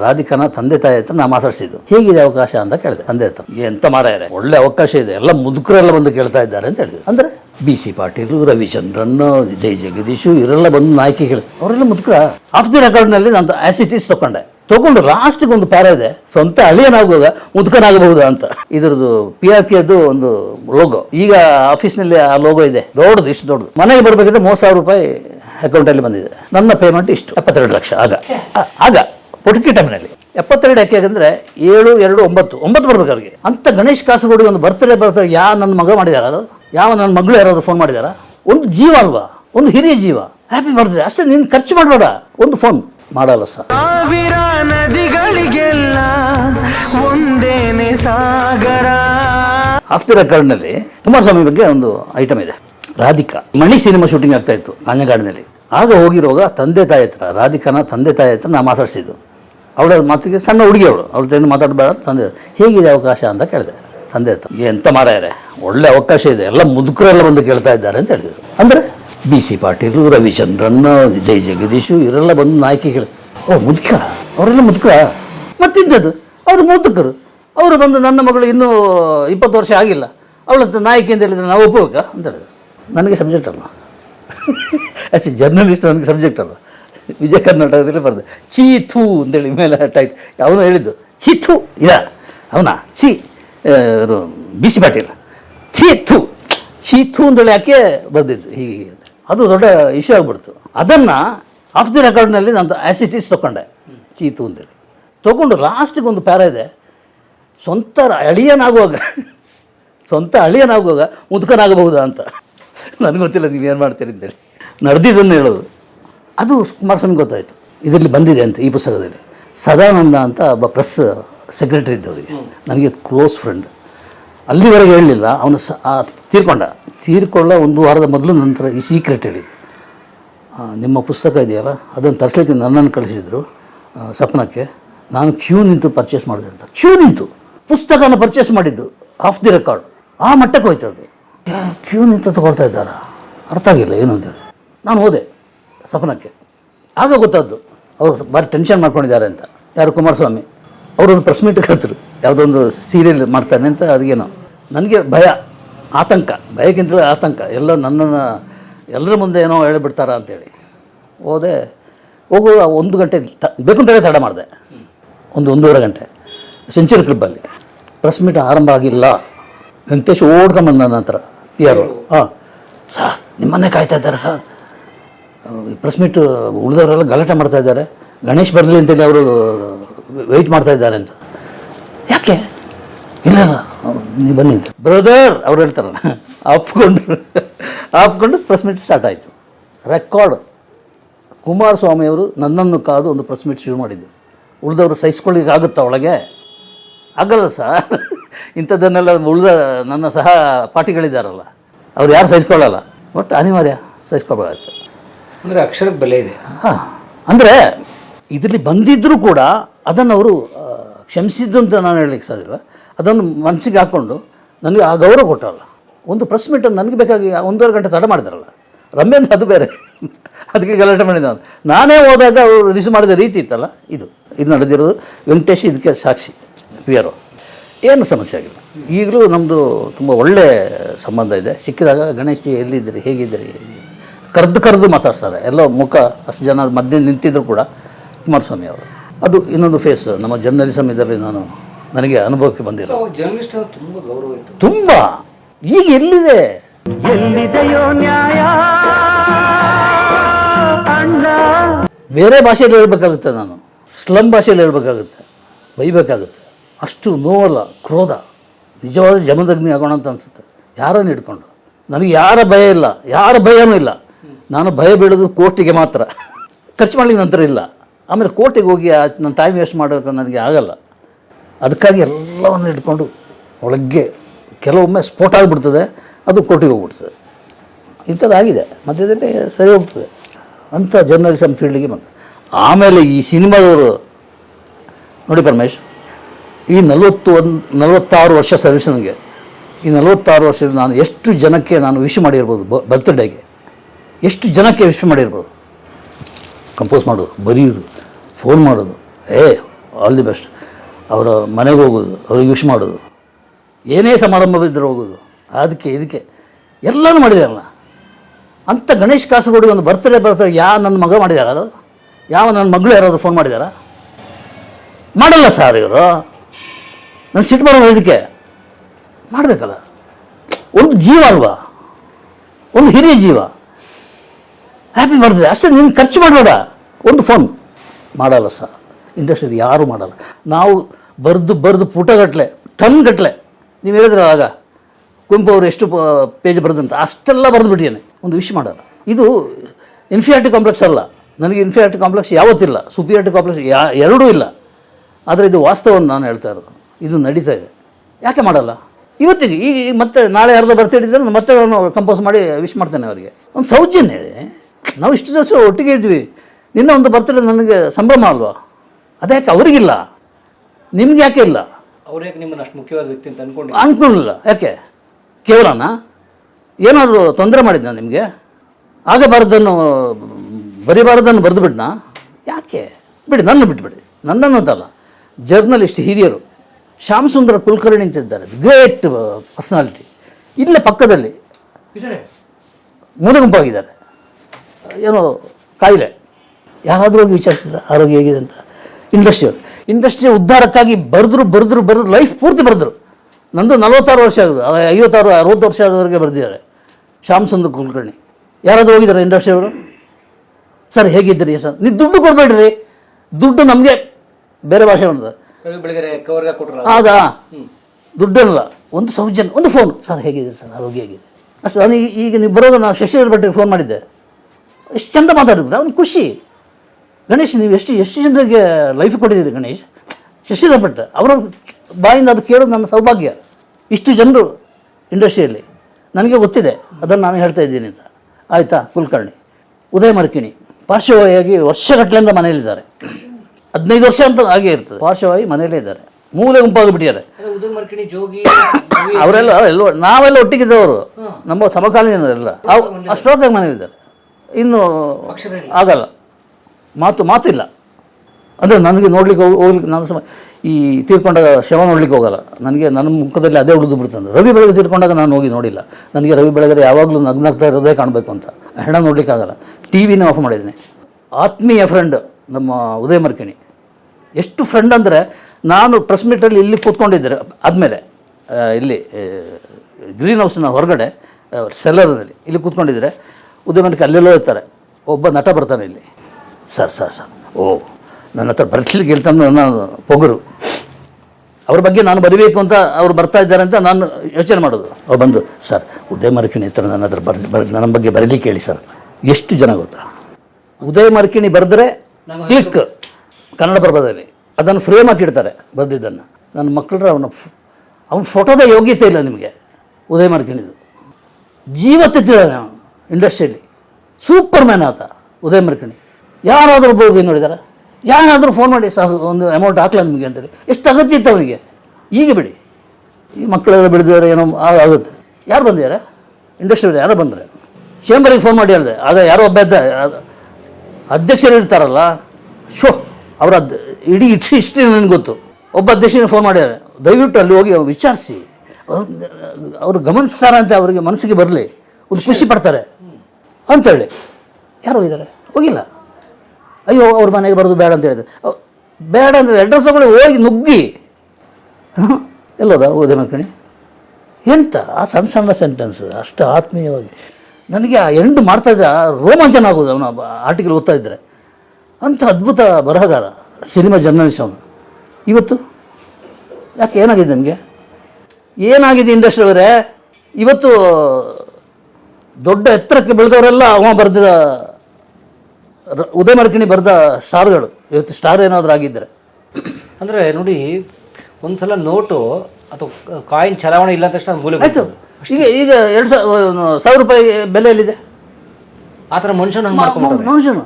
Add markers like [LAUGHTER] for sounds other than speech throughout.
ರಾಧಿಕಾನ ತಂದೆ ತಾಯಿ ಹತ್ರ ನಾ ಮಾತಾಡ್ಸಿದ್ದು. ಹೇಗಿದೆ ಅವಕಾಶ ಅಂತ ಕೇಳಿದೆ. ತಂದೆ ಹತ್ರ. ಎಂತ ಮಾರಾಯರೆ? ಒಳ್ಳೆ ಅವಕಾಶ ಇದೆ. ಎಲ್ಲ ಮುದುಕರೆಲ್ಲ ಬಂದು ಕೇಳ್ತಾ ಇದ್ದಾರೆ ಅಂತ ಹೇಳಿದ್ರು. ಅಂದ್ರೆ? ಬಿ ಸಿ ಪಾಟೀಲ್ ರವಿಚಂದ್ರನ್ ಜೈ ಜಗದೀಶ್ ಇವರೆಲ್ಲ ಬಂದು ನಾಯಕಿ ಕೇಳಿ. ಅವರೆಲ್ಲ ಮುದುಕರ? ಆಫ್ ದಿ ರೆಕಾರ್ಡ್ನಲ್ಲಿ ನಾನು ಆಸಿಟೀಸ್ ತಗೊಂಡೆ ತಗೊಂಡು ಲಾಸ್ಟ್ಗೆ ಒಂದು ಪ್ಯಾರ ಇದೆ. ಸ್ವಂತ ಅಳಿಯನಾಗುವಾಗ ಮುದುಕನಾಗಬಹುದಾ ಅಂತ. ಇದ್ರದ್ದು ಪಿ ಆರ್ ಅದು ಒಂದು ಲೋಗೋ ಈಗ ಆಫೀಸ್ನಲ್ಲಿ ಆ ಲೋಗೋ ಇದೆ. ದೊಡ್ಡದು ಇಷ್ಟು ದೊಡ್ಡದು. ಮನೆಗೆ ಬರಬೇಕಿದ್ರೆ ಮೂವತ್ತು ಸಾವಿರ ರೂಪಾಯಿ ಅಕೌಂಟಲ್ಲಿ ಬಂದಿದೆ. ನನ್ನ ಪೇಮೆಂಟ್ ಇಷ್ಟು. ಎಪ್ಪತ್ತೆರಡು ಲಕ್ಷ. ಆಗ. ಆಗ. ಪುಟಕಿ ಟೈಮ್ನಲ್ಲಿ. ಎಪ್ಪತ್ತೆರಡು ಯಾಕೆ ಅಂದರೆ ಏಳು ಎರಡು ಒಂಬತ್ತು ಒಂಬತ್ತು ಬರ್ಬೇಕು ಅವ್ರಿಗೆ. ಅಂತ ಗಣೇಶ್ ಕಾಸರಗೋಡಿ ಒಂದು ಬರ್ತಡೇ ಬರ್ತಾರೆ ಯಾವ ನನ್ನ ಮಗ ಮಾಡಿದಾರ ಅದು? ಯಾವ ನನ್ನ ಮಗಳು ಯಾರಾದ್ರು ಫೋನ್ ಮಾಡಿದಾರ? ಒಂದು ಜೀವ ಅಲ್ವಾ? ಒಂದು ಹಿರಿಯ ಜೀವ. ಹ್ಯಾಪಿ ಬರ್ತ್ಡೇ ಅಷ್ಟೇ ನೀನು ಖರ್ಚು ಮಾಡಬೇಡ. ಒಂದು ಫೋನ್ ಮಾಡಲ್ಲ ಸರ್ ನದಿಗಳಿಗೆಲ್ಲ ಒಂದೇನೆ ಸಾಗರ. ಆಫ್ ದಿ ರೆಕಾರ್ಡ್ನಲ್ಲಿ ಕುಮಾರಸ್ವಾಮಿ ಬಗ್ಗೆ ಒಂದು ಐಟಮ್ ಇದೆ. ರಾಧಿಕಾ. ಮಣಿ ಸಿನಿಮಾ ಶೂಟಿಂಗ್ ಆಗ್ತಾ ಇತ್ತು ಕಾಂಜಗಾಡಿನಲ್ಲಿ ಆಗ ಹೋಗಿರುವಾಗ ತಂದೆ ತಾಯಿ ಹತ್ರ ರಾಧಿಕಾನ ತಂದೆ ತಾಯಿ ಹತ್ರ ನಾ ಮಾತಾಡ್ಸಿದ್ದು. ಅವಳ ಮಾತಿಗೆ ಸಣ್ಣ ಹುಡುಗಿ ಅವಳು. ಅವಳ ತಂದು ಮಾತಾಡಬೇಡ ತಂದೆ. ಹೇಗಿದೆ ಅವಕಾಶ ಅಂತ ಕೇಳಿದೆ. ತಂದೆ ಎಂತ ಮಾರಾಯರೆ, ಒಳ್ಳೆ ಅವಕಾಶ ಇದೆ. ಎಲ್ಲ ಮುದುಕರೆಲ್ಲ ಬಂದು ಕೇಳ್ತಾ ಇದ್ದಾರೆ ಅಂತ ಹೇಳಿದ್ರು. ಅಂದರೆ, ಬಿ ಸಿ ಪಾಟೀಲ್, ರವಿಚಂದ್ರನ್, ಜೈ ಜಗದೀಶು, ಇವರೆಲ್ಲ ಬಂದು ನಾಯಕಿ ಕೇಳಿ, ಓ, ಮುದುಕ? ಅವರೆಲ್ಲ ಮುದುಕರ? ಮತ್ತಿಂಥದ್ದು, ಅವರು ಮುದುಕರು. ಅವರು ಬಂದು, ನನ್ನ ಮಗಳು ಇನ್ನೂ ಇಪ್ಪತ್ತು ವರ್ಷ ಆಗಿಲ್ಲ. ಅವಳಂತ ನಾಯಕಿ ಅಂತ ಹೇಳಿದ್ರೆ ನಾವು ಒಪ್ಪಬೇಕಾ? ಅಂತ ಹೇಳಿದ್ರು. ನನಗೆ ಸಬ್ಜೆಕ್ಟ್ ಅಲ್ಲ ಆಸ್ ಎ ಜರ್ನಲಿಸ್ಟ್ ನನಗೆ ಸಬ್ಜೆಕ್ಟ್ ಅಲ್ಲ ವಿಜಯ ಕರ್ನಾಟಕದಲ್ಲಿ ಬರೆದ ಥೂ ಅಂತೇಳಿ ಮೇಲೆ ಟೈಟ್, ಅವನು ಹೇಳಿದ್ದು, ಚೀ ಥೂ, ಇದ, ಅವನ, ಚಿ ಬಿಸಿ ಪಾಟೀಲ್ ಚೀ ಥೂ ಅಂತೇಳಿ ಯಾಕೆ ಬರೆದಿದ್ದು, ಹೀಗೆ. ಅದು ದೊಡ್ಡ ಇಶ್ಯೂ ಆಗ್ಬಿಡ್ತು. ಅದನ್ನು ಆಫ್ ದಿ ರೆಕಾರ್ಡ್ನಲ್ಲಿ ನಾನು ಆಸಿಟೀಸ್ ತೊಗೊಂಡೆ ಚೀತು ಅಂತೇಳಿ. ತೊಗೊಂಡು ಲಾಸ್ಟಿಗೆ ಒಂದು ಪ್ಯಾರ ಇದೆ, ಸ್ವಂತ ಅಳಿಯನಾಗುವಾಗ ಸ್ವಂತ ಅಳಿಯನಾಗುವಾಗ ಮುದುಕನಾಗಬಹುದಾ ಅಂತ. ನನಗೆ ಗೊತ್ತಿಲ್ಲ ನೀವು ಏನು ಮಾಡ್ತೀರಿ ಅಂತೇಳಿ. ನಡೆದಿದ್ದನ್ನು ಹೇಳೋದು. ಅದು ಕುಮಾರಸ್ವಾಮಿ ಗೊತ್ತಾಯಿತು. ಇದರಲ್ಲಿ ಬಂದಿದೆ ಅಂತ ಈ ಪುಸ್ತಕದಲ್ಲಿ. ಸದಾನಂದ ಅಂತ ಒಬ್ಬ ಪ್ರೆಸ್ ಸೆಕ್ರೆಟರಿ ಇದ್ದವರಿಗೆ. ನನಗೆ ಕ್ಲೋಸ್ ಫ್ರೆಂಡ್. ಅಲ್ಲಿವರೆಗೆ ಹೇಳಲಿಲ್ಲ ಅವನು ಸ ತೀರ್ಕೊಂಡ. ತೀರ್ಕೊಳ್ಳ ಒಂದು ವಾರದ ಮೊದಲು ನಂತರ ಈ ಸೀಕ್ರೆಟ್ ಹೇಳಿದ್ದು. ನಿಮ್ಮ ಪುಸ್ತಕ ಇದೆಯಲ್ಲ? ಅದನ್ನು ತರಿಸ್ಲಿಕ್ಕೆ ನನ್ನನ್ನು ಕಳಿಸಿದ್ರು ಸಪ್ನಕ್ಕೆ ನಾನು ಕ್ಯೂ ನಿಂತು ಪರ್ಚೇಸ್ ಮಾಡಿದೆ ಅಂತ. ಕ್ಯೂ ನಿಂತು. ಪುಸ್ತಕನ ಪರ್ಚೇಸ್ ಮಾಡಿದ್ದು. Off the record. ಆ ಮಟ್ಟಕ್ಕೆ ಹೋಯ್ತು ಕ್ಯೂ ನಿಂತು ತಗೊಳ್ತಾ ಇದ್ದಾರಾ? ಅರ್ಥ ಆಗಿಲ್ಲ. ಏನು ಅಂತೇಳಿ ನಾನು ಹೋದೆ. ಸಪನಕ್ಕೆ. ಆಗ ಗೊತ್ತಾದ್ದು, ಅವರು ಭಾರಿ ಟೆನ್ಷನ್ ಮಾಡ್ಕೊಂಡಿದ್ದಾರೆ ಅಂತ. ಯಾರು ಕುಮಾರಸ್ವಾಮಿ? ಅವರೊಂದು ಪ್ರೆಸ್ ಮೀಟ್ ಯಾವುದೋ ಯಾವುದೊಂದು ಸೀರಿಯಲ್ ಮಾಡ್ತಾನೆ ಅಂತ ಅದೇನೋ. ನನಗೆ ಭಯ, ಆತಂಕ. ಭಯಕ್ಕಿಂತಲೇ ಆತಂಕ. ಎಲ್ಲ ನನ್ನನ್ನು, ಎಲ್ಲರ ಮುಂದೆ ಏನೋ ಹೇಳಿಬಿಡ್ತಾರ ಅಂತೇಳಿ. ಹೋದೆ. ಹೋಗು ಒಂದು ಗಂಟೆ ತ ಬೇಕು ಅಂತಲೇ ತಡ ಮಾಡಿದೆ. ಒಂದು ಒಂದೂವರೆ ಗಂಟೆ. ಸೆಂಚುರಿ ಕ್ಲಬ್ಬಲ್ಲಿ ಪ್ರೆಸ್ ಮೀಟ್ ಆರಂಭ ಆಗಿಲ್ಲ. ವೆಂಕಟೇಶ್ ಓಡ್ಕೊಂಬಂದ ನನ್ನ ಹತ್ರ ಯಾರು ಹಾಂ. ಸರ್, ನಿಮ್ಮನ್ನೇ ಕಾಯ್ತಾ ಇದ್ದಾರೆ ಸರ್. ಪ್ರೆಸ್ ಮೀಟ್ ಉಳಿದವರೆಲ್ಲ ಗಲಾಟೆ ಮಾಡ್ತಾ ಇದ್ದಾರೆ. ಗಣೇಶ್ ಬರಲಿ ಅಂತೇಳಿ ಅವರು ವೆಯ್ಟ್ ಮಾಡ್ತಾ ಇದ್ದಾರೆ ಅಂತ. ಯಾಕೆ? ಇಲ್ಲ ನೀವು ಬನ್ನಿ ಅಂತ. ಬ್ರದರ್ ಅವ್ರು ಹೇಳ್ತಾರಲ್ಲ ಆಫ್ಕೊಂಡು ಆಪ್ಕೊಂಡು ಪ್ರೆಸ್ ಮೀಟ್ ಸ್ಟಾರ್ಟ್ ಆಯಿತು. ರೆಕಾರ್ಡ್ ಕುಮಾರಸ್ವಾಮಿಯವರು ನನ್ನನ್ನು ಕಾದು ಒಂದು ಪ್ರೆಸ್ ಮೀಟ್ ಶುರು ಮಾಡಿದ್ದು. ಉಳಿದವರು ಸಹಿಸ್ಕೊಳ್ಳಿಕ್ಕೆ ಆಗುತ್ತಾ ಒಳಗೆ? ಆಗಲ್ಲ ಸರ್. ಇಂಥದ್ದನ್ನೆಲ್ಲ ಉಳಿದ ನನ್ನ ಸಹ ಪಾರ್ಟಿಗಳಿದ್ದಾರಲ್ಲ. ಅವ್ರು ಯಾರು ಸಹಿಸ್ಕೊಳ್ಳಲ್ಲ? ಬಟ್ ಅನಿವಾರ್ಯ ಸಹಿಸ್ಕೊಳ್ಬೇಕಾಗ್ತದೆ ಅಂದರೆ ಅಕ್ಷರಕ್ಕೆ ಬೆಲೆ ಇದೆ. ಹಾಂ, ಅಂದರೆ ಇದರಲ್ಲಿ ಬಂದಿದ್ದರೂ ಕೂಡ ಅದನ್ನು ಅವರು ಕ್ಷಮಿಸಿದ್ದು ಅಂತ ನಾನು ಹೇಳಲಿಕ್ಕೆ ಸಾಧ್ಯಲ್ಲ ಅದನ್ನು ಮನಸ್ಸಿಗೆ ಹಾಕ್ಕೊಂಡು ನನಗೆ ಆ ಗೌರವ ಕೊಟ್ಟರಲ್ಲ ಒಂದು ಪ್ರೆಸ್ ಮೀಟನ್ನು ನನಗೆ ಬೇಕಾಗಿ ಒಂದೂವರೆ ಗಂಟೆ ತಡ ಮಾಡಿದಾರಲ್ಲ. ಅಂತ ಅದು ಬೇರೆ. ಅದಕ್ಕೆ ಗಲಾಟೆ ಮಾಡಿದ ನಾನು. ಹೋದಾಗ ಅವರು ರಿಸೀವ್ ಮಾಡಿದ ರೀತಿ ಇತ್ತಲ್ಲ, ಇದು. ಇದು ನಡೆದಿರೋದು ವೆಂಕಟೇಶ್, ಇದಕ್ಕೆ ಸಾಕ್ಷಿ ಪಿಯರು ಏನು ಸಮಸ್ಯೆ ಆಗಿಲ್ಲ. ಈಗಲೂ ನಮ್ಮದು ತುಂಬ ಒಳ್ಳೆಯ ಸಂಬಂಧ ಇದೆ. ಸಿಕ್ಕಿದಾಗ ಗಣೇಶ್ ಎಲ್ಲಿದ್ದೀರಿ, ಹೇಗಿದ್ದೀರಿ? ಕರೆದು ಕರೆದು ಮಾತಾಡ್ತಾರೆ ಎಲ್ಲ ಮುಖ ಅಷ್ಟು ಜನ ಮಧ್ಯೆ ನಿಂತಿದ್ರು ಕೂಡ ಕುಮಾರಸ್ವಾಮಿ ಅವರು. ಅದು ಇನ್ನೊಂದು ಫೇಸ್ ನಮ್ಮ ಜರ್ನಲಿಸಮ್ ಇದರಲ್ಲಿ ನಾನು ನನಗೆ ಅನುಭವಕ್ಕೆ ಬಂದಿಲ್ಲ ಅವಾಗ ಜರ್ನಲಿಸ್ಟ್ ಅವ್ರು ತುಂಬ ಗೌರವ ಇತ್ತು. ತುಂಬ. ಈಗ ಎಲ್ಲಿದೆ? ಎಲ್ಲಿದೆಯೋ ನ್ಯಾಯ? ಬೇರೆ ಭಾಷೆಯಲ್ಲಿ ಹೇಳ್ಬೇಕಾಗುತ್ತೆ ನಾನು. ಸ್ಲಮ್ ಭಾಷೆಯಲ್ಲಿ ಹೇಳ್ಬೇಕಾಗುತ್ತೆ. ಬೈಬೇಕಾಗುತ್ತೆ. ಅಷ್ಟು ನೋವಲ್ಲ ಕ್ರೋಧ. ನಿಜವಾದ ಜಮದಗ್ನಿ ಆಗೋಣ ಅಂತ ಅನಿಸುತ್ತೆ. ಯಾರನ್ನು ಹಿಡ್ಕೊಂಡು? ನನಗೆ ಯಾರ ಭಯ ಇಲ್ಲ. ಯಾರ ಭಯನೂ ಇಲ್ಲ. ನಾನು ಭಯ ಬೀಳೋದು ಕೋರ್ಟಿಗೆ ಮಾತ್ರ. ಖರ್ಚು ಮಾಡಲಿಕ್ಕೆ ನಂತರ ಇಲ್ಲ. ಆಮೇಲೆ ಕೋರ್ಟಿಗೆ ಹೋಗಿ ನನ್ನ ಟೈಮ್ ವೇಸ್ಟ್ ಮಾಡೋಕೆ ನನಗೆ ಆಗಲ್ಲ. ಅದಕ್ಕಾಗಿ ಎಲ್ಲವನ್ನು ಇಟ್ಕೊಂಡು ಒಳಗೆ ಕೆಲವೊಮ್ಮೆ ಸ್ಫೋಟ ಆಗಿಬಿಡ್ತದೆ, ಅದು ಕೋರ್ಟಿಗೆ ಹೋಗ್ಬಿಡ್ತದೆ. ಇಂಥದ್ದಾಗಿದೆ ಮಧ್ಯದಲ್ಲಿ ಸರಿ ಹೋಗ್ತದೆ. ಅಂಥ ಜರ್ನಲಿಸಮ್ ಫೀಲ್ಡಿಗೆ ಬಂದು. ಆಮೇಲೆ ಈ ಸಿನಿಮಾದವರು, ನೋಡಿ ಪರಮೇಶ್, ಈ ನಲವತ್ತು ಒಂದು, ನಲವತ್ತಾರು ವರ್ಷ ಸರ್ವಿಸ್ ನನಗೆ. ಈ ನಲವತ್ತಾರು ವರ್ಷದಲ್ಲಿ ನಾನು ಎಷ್ಟು ಜನಕ್ಕೆ ನಾನು ವಿಶ್ ಮಾಡಿರ್ಬೋದು ಬ ಬರ್ತ್ಡೇಗೆ ಎಷ್ಟು ಜನಕ್ಕೆ ವಿಶ್ ಮಾಡಿರ್ಬೋದು? ಕಂಪೋಸ್ ಮಾಡೋದು ಬರೆಯೋದು ಫೋನ್ ಮಾಡೋದು, ಏ ಆಲ್ ದಿ ಬೆಸ್ಟ್ ಅವರ ಮನೆಗೆ ಹೋಗೋದು, ಅವ್ರಿಗೆ ವಿಶ್ ಮಾಡೋದು. ಏನೇ ಸಮಾರಂಭ ಇದ್ದರೆ ಹೋಗೋದು. ಅದಕ್ಕೆ, ಇದಕ್ಕೆ. ಎಲ್ಲನೂ ಮಾಡಿದಾರಲ್ಲ. ಅಂಥ ಗಣೇಶ್ ಕಾಸರಗೋಡಿಗೆ ಒಂದು ಬರ್ತಡೇ ಬರ್ತಾರೆ ಯಾವ ನನ್ನ ಮಗ ಮಾಡಿದಾರ ಅದು? ಯಾವ ನನ್ನ ಮಗಳು ಯಾರಾದರೂ ಫೋನ್ ಮಾಡಿದಾರ? ಮಾಡಲ್ಲ ಸರ್ ಇವರು. ನಾನು ಸಿಟ್ಟು ಮಾಡೋದು ಇದಕ್ಕೆ. ಮಾಡಬೇಕಲ್ಲ. ಒಂದು ಜೀವ ಅಲ್ವಾ? ಒಂದು ಹಿರಿಯ ಜೀವ. ಹ್ಯಾಪಿ ಬರ್ತದೆ ಅಷ್ಟೇ ನೀನು ಖರ್ಚು ಮಾಡಬೇಡ. ಒಂದು ಫೋನ್ ಮಾಡಲ್ಲ ಸರ್ ಇಂಡಸ್ಟ್ರಿಯಲ್ಲಿ ಯಾರೂ ಮಾಡಲ್ಲ. ನಾವು ಬರೆದು ಬರೆದು ಪುಟಗಟ್ಟಲೆ ಟನ್ ಗಟ್ಟಲೆ ನೀವು ಹೇಳಿದ್ರೆ ಆಗ ಕುಂಪು ಅವರು ಎಷ್ಟು ಪೇಜ್ ಬರೆದಂತ. ಅಷ್ಟೆಲ್ಲ ಬರೆದು ಬಿಟ್ಟಿದ್ದೇನೆ ಒಂದು ವಿಷಯ ಮಾಡಲ್ಲ. ಇದು ಇನ್ಫಿಯಾರಿಟಿ ಕಾಂಪ್ಲೆಕ್ಸ್ ಅಲ್ಲ. ನನಗೆ ಇನ್ಫಿಯಾರಿಟಿ ಕಾಂಪ್ಲೆಕ್ಸ್ ಯಾವತ್ತಿಲ್ಲ. ಸುಪಿಯಾರಿಟಿ ಕಾಂಪ್ಲೆಕ್ಸ್ ಯಾ, ಎರಡೂ ಇಲ್ಲ. ಆದರೆ ಇದು ವಾಸ್ತವವನ್ನು ನಾನು ಹೇಳ್ತಾ ಇರೋದು. ಇದು ನಡೀತಾ ಇದೆ. ಯಾಕೆ ಮಾಡಲ್ಲ? ಇವತ್ತಿಗೆ, ಈಗ ಮತ್ತೆ ನಾಳೆ ಯಾರ್ದು ಬರ್ತಾ ಇದ್ದರೆ ಮತ್ತೆ ನಾನು ಕಂಪೋಸ್ ಮಾಡಿ ವಿಶ್ ಮಾಡ್ತೇನೆ ಅವರಿಗೆ. ಒಂದು ಸೌಜನ್ಯ ಇದೆ. ನಾವು ಇಷ್ಟು ದಿವಸ ಒಟ್ಟಿಗೆ ಇದ್ವಿ. ನಿನ್ನ ಒಂದು ಬರ್ತಡೇ ನನಗೆ ಸಂಭ್ರಮ ಅಲ್ವಾ? ಅದ್ಯಾಕೆ ಅವರಿಗಿಲ್ಲ? ನಿಮ್ಗೆ ಯಾಕೆ ಇಲ್ಲ? ಅವ್ರು ಯಾಕೆ ನಿಮ್ಮನ್ನು ಅಷ್ಟು ಮುಖ್ಯವಾದ ವ್ಯಕ್ತಿ ಅಂತ ಅನ್ಕೊಂಡು ಅನ್ಕೊಳ್ಳಿಲ್ಲ ಯಾಕೆ? ಕೇವಲನಾ? ಏನಾದರೂ ತೊಂದರೆ ಮಾಡಿದ್ನ ನಿಮಗೆ? ಆಗಬಾರ್ದನ್ನು ಬರಿಬಾರ್ದನ್ನು ಬರೆದು ಬಿಡ್ನಾ? ಯಾಕೆ? ಬಿಡಿ ನನ್ನ ಬಿಟ್ಬಿಡಿ. ನನ್ನನ್ನು ಅಂತಲ್ಲ. ಜರ್ನಲಿಸ್ಟ್ ಹಿರಿಯರು. ಶ್ಯಾಮ್ ಸುಂದರ ಕುಲಕರ್ಣಿ ಅಂತಿದ್ದಾರೆ ಗ್ರೇಟ್ ಪರ್ಸನಾಲಿಟಿ ಇಲ್ಲೇ ಪಕ್ಕದಲ್ಲಿ. ಮೂಲಗುಂಪಾಗಿದ್ದಾರೆ. ಮೂಲೆ ಗುಂಪಾಗಿದ್ದಾರೆ ಏನೋ ಕಾಯಿಲೆ. ಯಾರಾದರೂ ಹೋಗಿ ವಿಚಾರಿಸಿದ್ರ ಆರೋಗ್ಯ ಹೇಗಿದೆ ಅಂತ. ಇಂಡಸ್ಟ್ರಿ ಅವರು. ಇಂಡಸ್ಟ್ರಿ ಉದ್ಧಾರಕ್ಕಾಗಿ ಬರೆದ್ರು ಬರೆದ್ರು ಬರೆದ್ರು ಲೈಫ್ ಪೂರ್ತಿ ಬರೆದ್ರು. ನಂದು ನಲವತ್ತಾರು ವರ್ಷ ಆಗೋದು. ಐವತ್ತಾರು ಅರವತ್ತು ವರ್ಷ ಆಗೋದ್ರಿಗೆ ಬರೆದಿದ್ದಾರೆ. ಶ್ಯಾಮ್ ಸುಂದರ್ ಕುಲಕರ್ಣಿ. ಯಾರಾದರೂ ಹೋಗಿದ್ದಾರೆ ಇಂಡಸ್ಟ್ರಿ ಅವರು? ಸರ್ ಹೇಗಿದ್ದೀರಿ ಸರ್? ನೀವು ದುಡ್ಡು ಕೊಡಬೇಡ್ರಿ. ದುಡ್ಡು ನಮಗೆ ಬೇರೆ ಭಾಷೆ ಬಂದ ಆಗ ದುಡ್ಡಲ್ಲ. ಒಂದು ಸೌಜನ್ಯ ಒಂದು ಫೋನ್ ಸರ್ ಹೇಗಿದ್ದೀರಿ ಸರ್? ಆರೋಗ್ಯ ಹೇಗಿದೆ? ಸರ್ ನಾನು ಈಗ- ಈಗ ನೀವು ಬರೋದು ನಾನು ಶಶಿಧರ್ ಭಟ್ರಿಗೆ ಫೋನ್ ಮಾಡಿದ್ದೆ. ಎಷ್ಟು ಚಂದ ಮಾತಾಡಿದ್ರೆ. ಅವ್ನು ಖುಷಿ. ಗಣೇಶ್ ನೀವು ಎಷ್ಟು ಎಷ್ಟು ಜನರಿಗೆ ಲೈಫ್ ಕೊಟ್ಟಿದ್ದೀರಿ ಗಣೇಶ್? ಶಶಿಧರ್ ಭಟ್ ಅವರ ಬಾಯಿಂದ ಅದು ಕೇಳೋದು ನನ್ನ ಸೌಭಾಗ್ಯ. ಇಷ್ಟು ಜನರು ಇಂಡಸ್ಟ್ರಿಯಲ್ಲಿ. ನನಗೆ ಗೊತ್ತಿದೆ. ಅದನ್ನು ನಾನು ಹೇಳ್ತಾ ಇದ್ದೀನಿ ಅಂತ. ಆಯಿತಾ ಕುಲಕರ್ಣಿ? ಉದಯ ಮರ್ಕಿಣಿ ಪಾರ್ಶ್ವವಾಯಿಯಾಗಿ ವರ್ಷಗಟ್ಟಲೆಯಿಂದ ಮನೆಯಲ್ಲಿದ್ದಾರೆ. ಹದಿನೈದು ವರ್ಷ ಅಂತ ಹಾಗೆ ಇರ್ತದೆ. ಪಾರ್ಶ್ವವಾಯಿ ಮನೆಯಲ್ಲೇ ಇದ್ದಾರೆ. ಮೂಲೆ ಗುಂಪಾಗಿಬಿಟ್ಟಿದ್ದಾರೆ. ಅವರೆಲ್ಲ ಎಲ್ಲ ನಾವೆಲ್ಲ ಒಟ್ಟಿಗಿದ್ದವರು. ನಮ್ಮ ಸಮಕಾಲೀನರೆಲ್ಲ. ಅವು ಅಷ್ಟೊತ್ತಾಗಿ ಮನೆಯಲ್ಲಿದ್ದಾರೆ. ಇನ್ನು. ಆಗಲ್ಲ. ಮಾತು ಮಾತು ಇಲ್ಲ ಅಂದರೆ ನನಗೆ ನೋಡ್ಲಿಕ್ಕೆ ಹೋಗಿ ಹೋಗ್ಲಿಕ್ಕೆ ನಾನು ಸಮ ಈ ತೀರ್ಕೊಂಡಾಗ ಶವ ನೋಡ್ಲಿಕ್ಕೆ ಹೋಗಲ್ಲ. ನನಗೆ ನನ್ನ ಮುಖದಲ್ಲಿ ಅದೇ ಉಳಿದು ಬಿಡ್ತಂದ್ರೆ ರವಿ ಬೆಳಗ್ಗೆ ತೀರ್ಕೊಂಡಾಗ ನಾನು ಹೋಗಿ ನೋಡಿಲ್ಲ. ನನಗೆ ರವಿ ಬೆಳಗ್ಗೆ ಯಾವಾಗಲೂ ನಗ್ನಾಗ್ತಾ ಇರೋದೇ ಕಾಣಬೇಕು ಅಂತ. ಹೆಣ ನೋಡ್ಲಿಕ್ಕಾಗಲ್ಲ ಟಿ ವಿನೇ ಆಫ್ ಮಾಡಿದ್ದೀನಿ. ಆತ್ಮೀಯ ಫ್ರೆಂಡ್ ನಮ್ಮ ಉದಯ ಮರ್ಕಿಣಿ. ಎಷ್ಟು ಫ್ರೆಂಡ್ ಅಂದರೆ ನಾನು ಪ್ರೆಸ್ ಮೀಟಲ್ಲಿ ಇಲ್ಲಿ ಕೂತ್ಕೊಂಡಿದ್ದೆ. ಆದಮೇಲೆ ಇಲ್ಲಿ ಗ್ರೀನ್ ಹೌಸ್ನ ಹೊರಗಡೆ ಸೆಲ್ಲರ್ನಲ್ಲಿ ಇಲ್ಲಿ ಕೂತ್ಕೊಂಡಿದ್ರೆ ಉದಯ ಮರ್ಕಿಣಿ ಅಲ್ಲೆಲ್ಲೋ ಇರ್ತಾರೆ. ಒಬ್ಬ ನಟ ಬರ್ತಾನೆ ಇಲ್ಲಿ. Sir sir sir. ಓ, ನನ್ನ ಹತ್ರ ಬರ್ಸ್ಲಿಕ್ಕೆ ಹೇಳ್ತಾನೆ ನನ್ನ ಪೊಗರು. ಅವ್ರ ಬಗ್ಗೆ ನಾನು ಬರೀಬೇಕು ಅಂತ ಅವ್ರು ಬರ್ತಾ ಇದ್ದಾರೆ ಅಂತ ನಾನು ಯೋಚನೆ ಮಾಡೋದು. ಅವ್ರು ಬಂದು, ಸರ್ ಉದಯ ಮರಕಿಣಿ ಹತ್ರ ನನ್ನ ಹತ್ರ ಬರ್ ಬರ್, ನನ್ನ ಬಗ್ಗೆ ಬರಲಿಕ್ಕೆ ಹೇಳಿ ಸರ್. ಎಷ್ಟು ಜನ ಗೊತ್ತಾ? ಉದಯ ಮರಕಿಣಿ ಬರೆದ್ರೆ ಕ್ಲಿಕ್ ಕನ್ನಡ ಪ್ರಭದಲ್ಲಿ ಅದನ್ನು ಫ್ರೇಮ್ ಹಾಕಿಡ್ತಾರೆ ಬರೆದಿದ್ದನ್ನು. ನನ್ನ ಮಕ್ಕಳ ಅವನ ಅವನ ಫೋಟೋದ ಯೋಗ್ಯತೆ ಇಲ್ಲ ನಿಮಗೆ ಉದಯ ಮರಕಿಣಿದು ಜೀವ ತೆತ್ತಿದ್ದಾನೆ ಅವನು. ಇಂಡಸ್ಟ್ರಿಯಲ್ಲಿ ಸೂಪರ್ ಮ್ಯಾನ್ ಆತ ಉದಯ ಮರ್ಕಣಿ. ಯಾರಾದರೂ ಹೋಗಿ ನೋಡಿದಾರೆ? ಯಾರಾದರೂ ಫೋನ್ ಮಾಡಿ ಸಹ ಒಂದು ಅಮೌಂಟ್ ಹಾಕ್ಲ ನಿಮಗೆ ಅಂತೇಳಿ. ಎಷ್ಟು ಅಗತ್ಯ ಇತ್ತು ಅವನಿಗೆ ಈಗ ಬಿಡಿ. ಈ ಮಕ್ಕಳೆಲ್ಲ ಬೆಳೆದಿದ್ದಾರೆ ಏನೋ ಆಗುತ್ತೆ. ಯಾರು ಬಂದಿದ್ದಾರೆ? ಇಂಡಸ್ಟ್ರಿಯಲ್ಲಿ ಯಾರೋ ಬಂದರೆ. ಚೇಂಬರಿಗೆ ಫೋನ್ ಮಾಡಿ ಹೇಳಿದೆ. ಆಗ ಯಾರೋ ಒಬ್ಬ ಇದ್ದ ಅಧ್ಯಕ್ಷರು ಇರ್ತಾರಲ್ಲ, ಶೋ, ಅವರ ಇಡೀ ಇಷ್ಟು ಹಿಸ್ಟ್ರಿ ನನಗೆ ಗೊತ್ತು. ಒಬ್ಬ ಅಧ್ಯಕ್ಷನ ಫೋನ್ ಮಾಡಿದ್ದಾರೆ ದಯವಿಟ್ಟು ಅಲ್ಲಿ ಹೋಗಿ ವಿಚಾರಿಸಿ. ಅವ್ರು, ಅವರು ಗಮನಿಸ್ತಾರ ಅಂತ ಅವರಿಗೆ ಮನಸ್ಸಿಗೆ ಬರಲಿ. ಒಂದು ಖುಷಿ ಪಡ್ತಾರೆ. ಅಂತೇಳಿ. ಯಾರು ಹೋಗಿದ್ದಾರೆ? ಹೋಗಿಲ್ಲ. ಅಯ್ಯೋ, ಅವ್ರ ಮನೆಗೆ ಬರೋದು ಬೇಡ ಅಂತ ಹೇಳಿದ್ರೆ. ಬೇಡ ಅಂದರೆ ಅಡ್ರೆಸ್ ತಗೊಳ್ಳಿ ಹೋಗಿ ನುಗ್ಗಿ. ಹಾಂ ಎಲ್ಲೋದ ಮಕ್ಕಣಿ ಎಂತ? ಆ ಸಣ್ಣ ಸಣ್ಣ ಸೆಂಟೆನ್ಸ್ ಅಷ್ಟು ಆತ್ಮೀಯವಾಗಿ. ನನಗೆ ಆ ಎಂಡ್ ಇದ್ದ ರೋಮಾಂಚನ ಆಗೋದು ಅವನು ಆರ್ಟಿಕಲ್ ಓದ್ತಾ ಇದ್ದರೆ ಅಂಥ ಅದ್ಭುತ ಬರಹಗಾರ ಸಿನಿಮಾ ಜರ್ನಲಿಸ್ಟ್ ಅವನು. ಇವತ್ತು? ಯಾಕೆ ಏನಾಗಿದೆ ನನಗೆ? ಏನಾಗಿದೆ ಇಂಡಸ್ಟ್ರಿ ಅವರೇ? ಇವತ್ತು ದೊಡ್ಡ ಎತ್ತರಕ್ಕೆ ಬೆಳೆದವರೆಲ್ಲ ಅವ ಬರೆದ ಉದಯ ಮರಕಿಣಿ ಬರೆದ ಸ್ಟಾರ್ಗಳು. ಇವತ್ತು ಸ್ಟಾರ್ ಏನಾದರೂ ಆಗಿದ್ದರೆ ಅಂದ್ರೆ ನೋಡಿ ಒಂದ್ಸಲ ನೋಟು ಅಥವಾ ಕಾಯಿನ್ ಚಲಾವಣೆ ಇಲ್ಲ ತಕ್ಷಣ ಮೂಲ ಆಯಿತು. ಈಗ ಈಗ ಎರಡು ಸಾವಿರ ರೂಪಾಯಿ ಬೆಲೆಯಲ್ಲಿದೆ. ಆ ಥರ ಮನುಷ್ಯನ ಮನುಷ್ಯನು.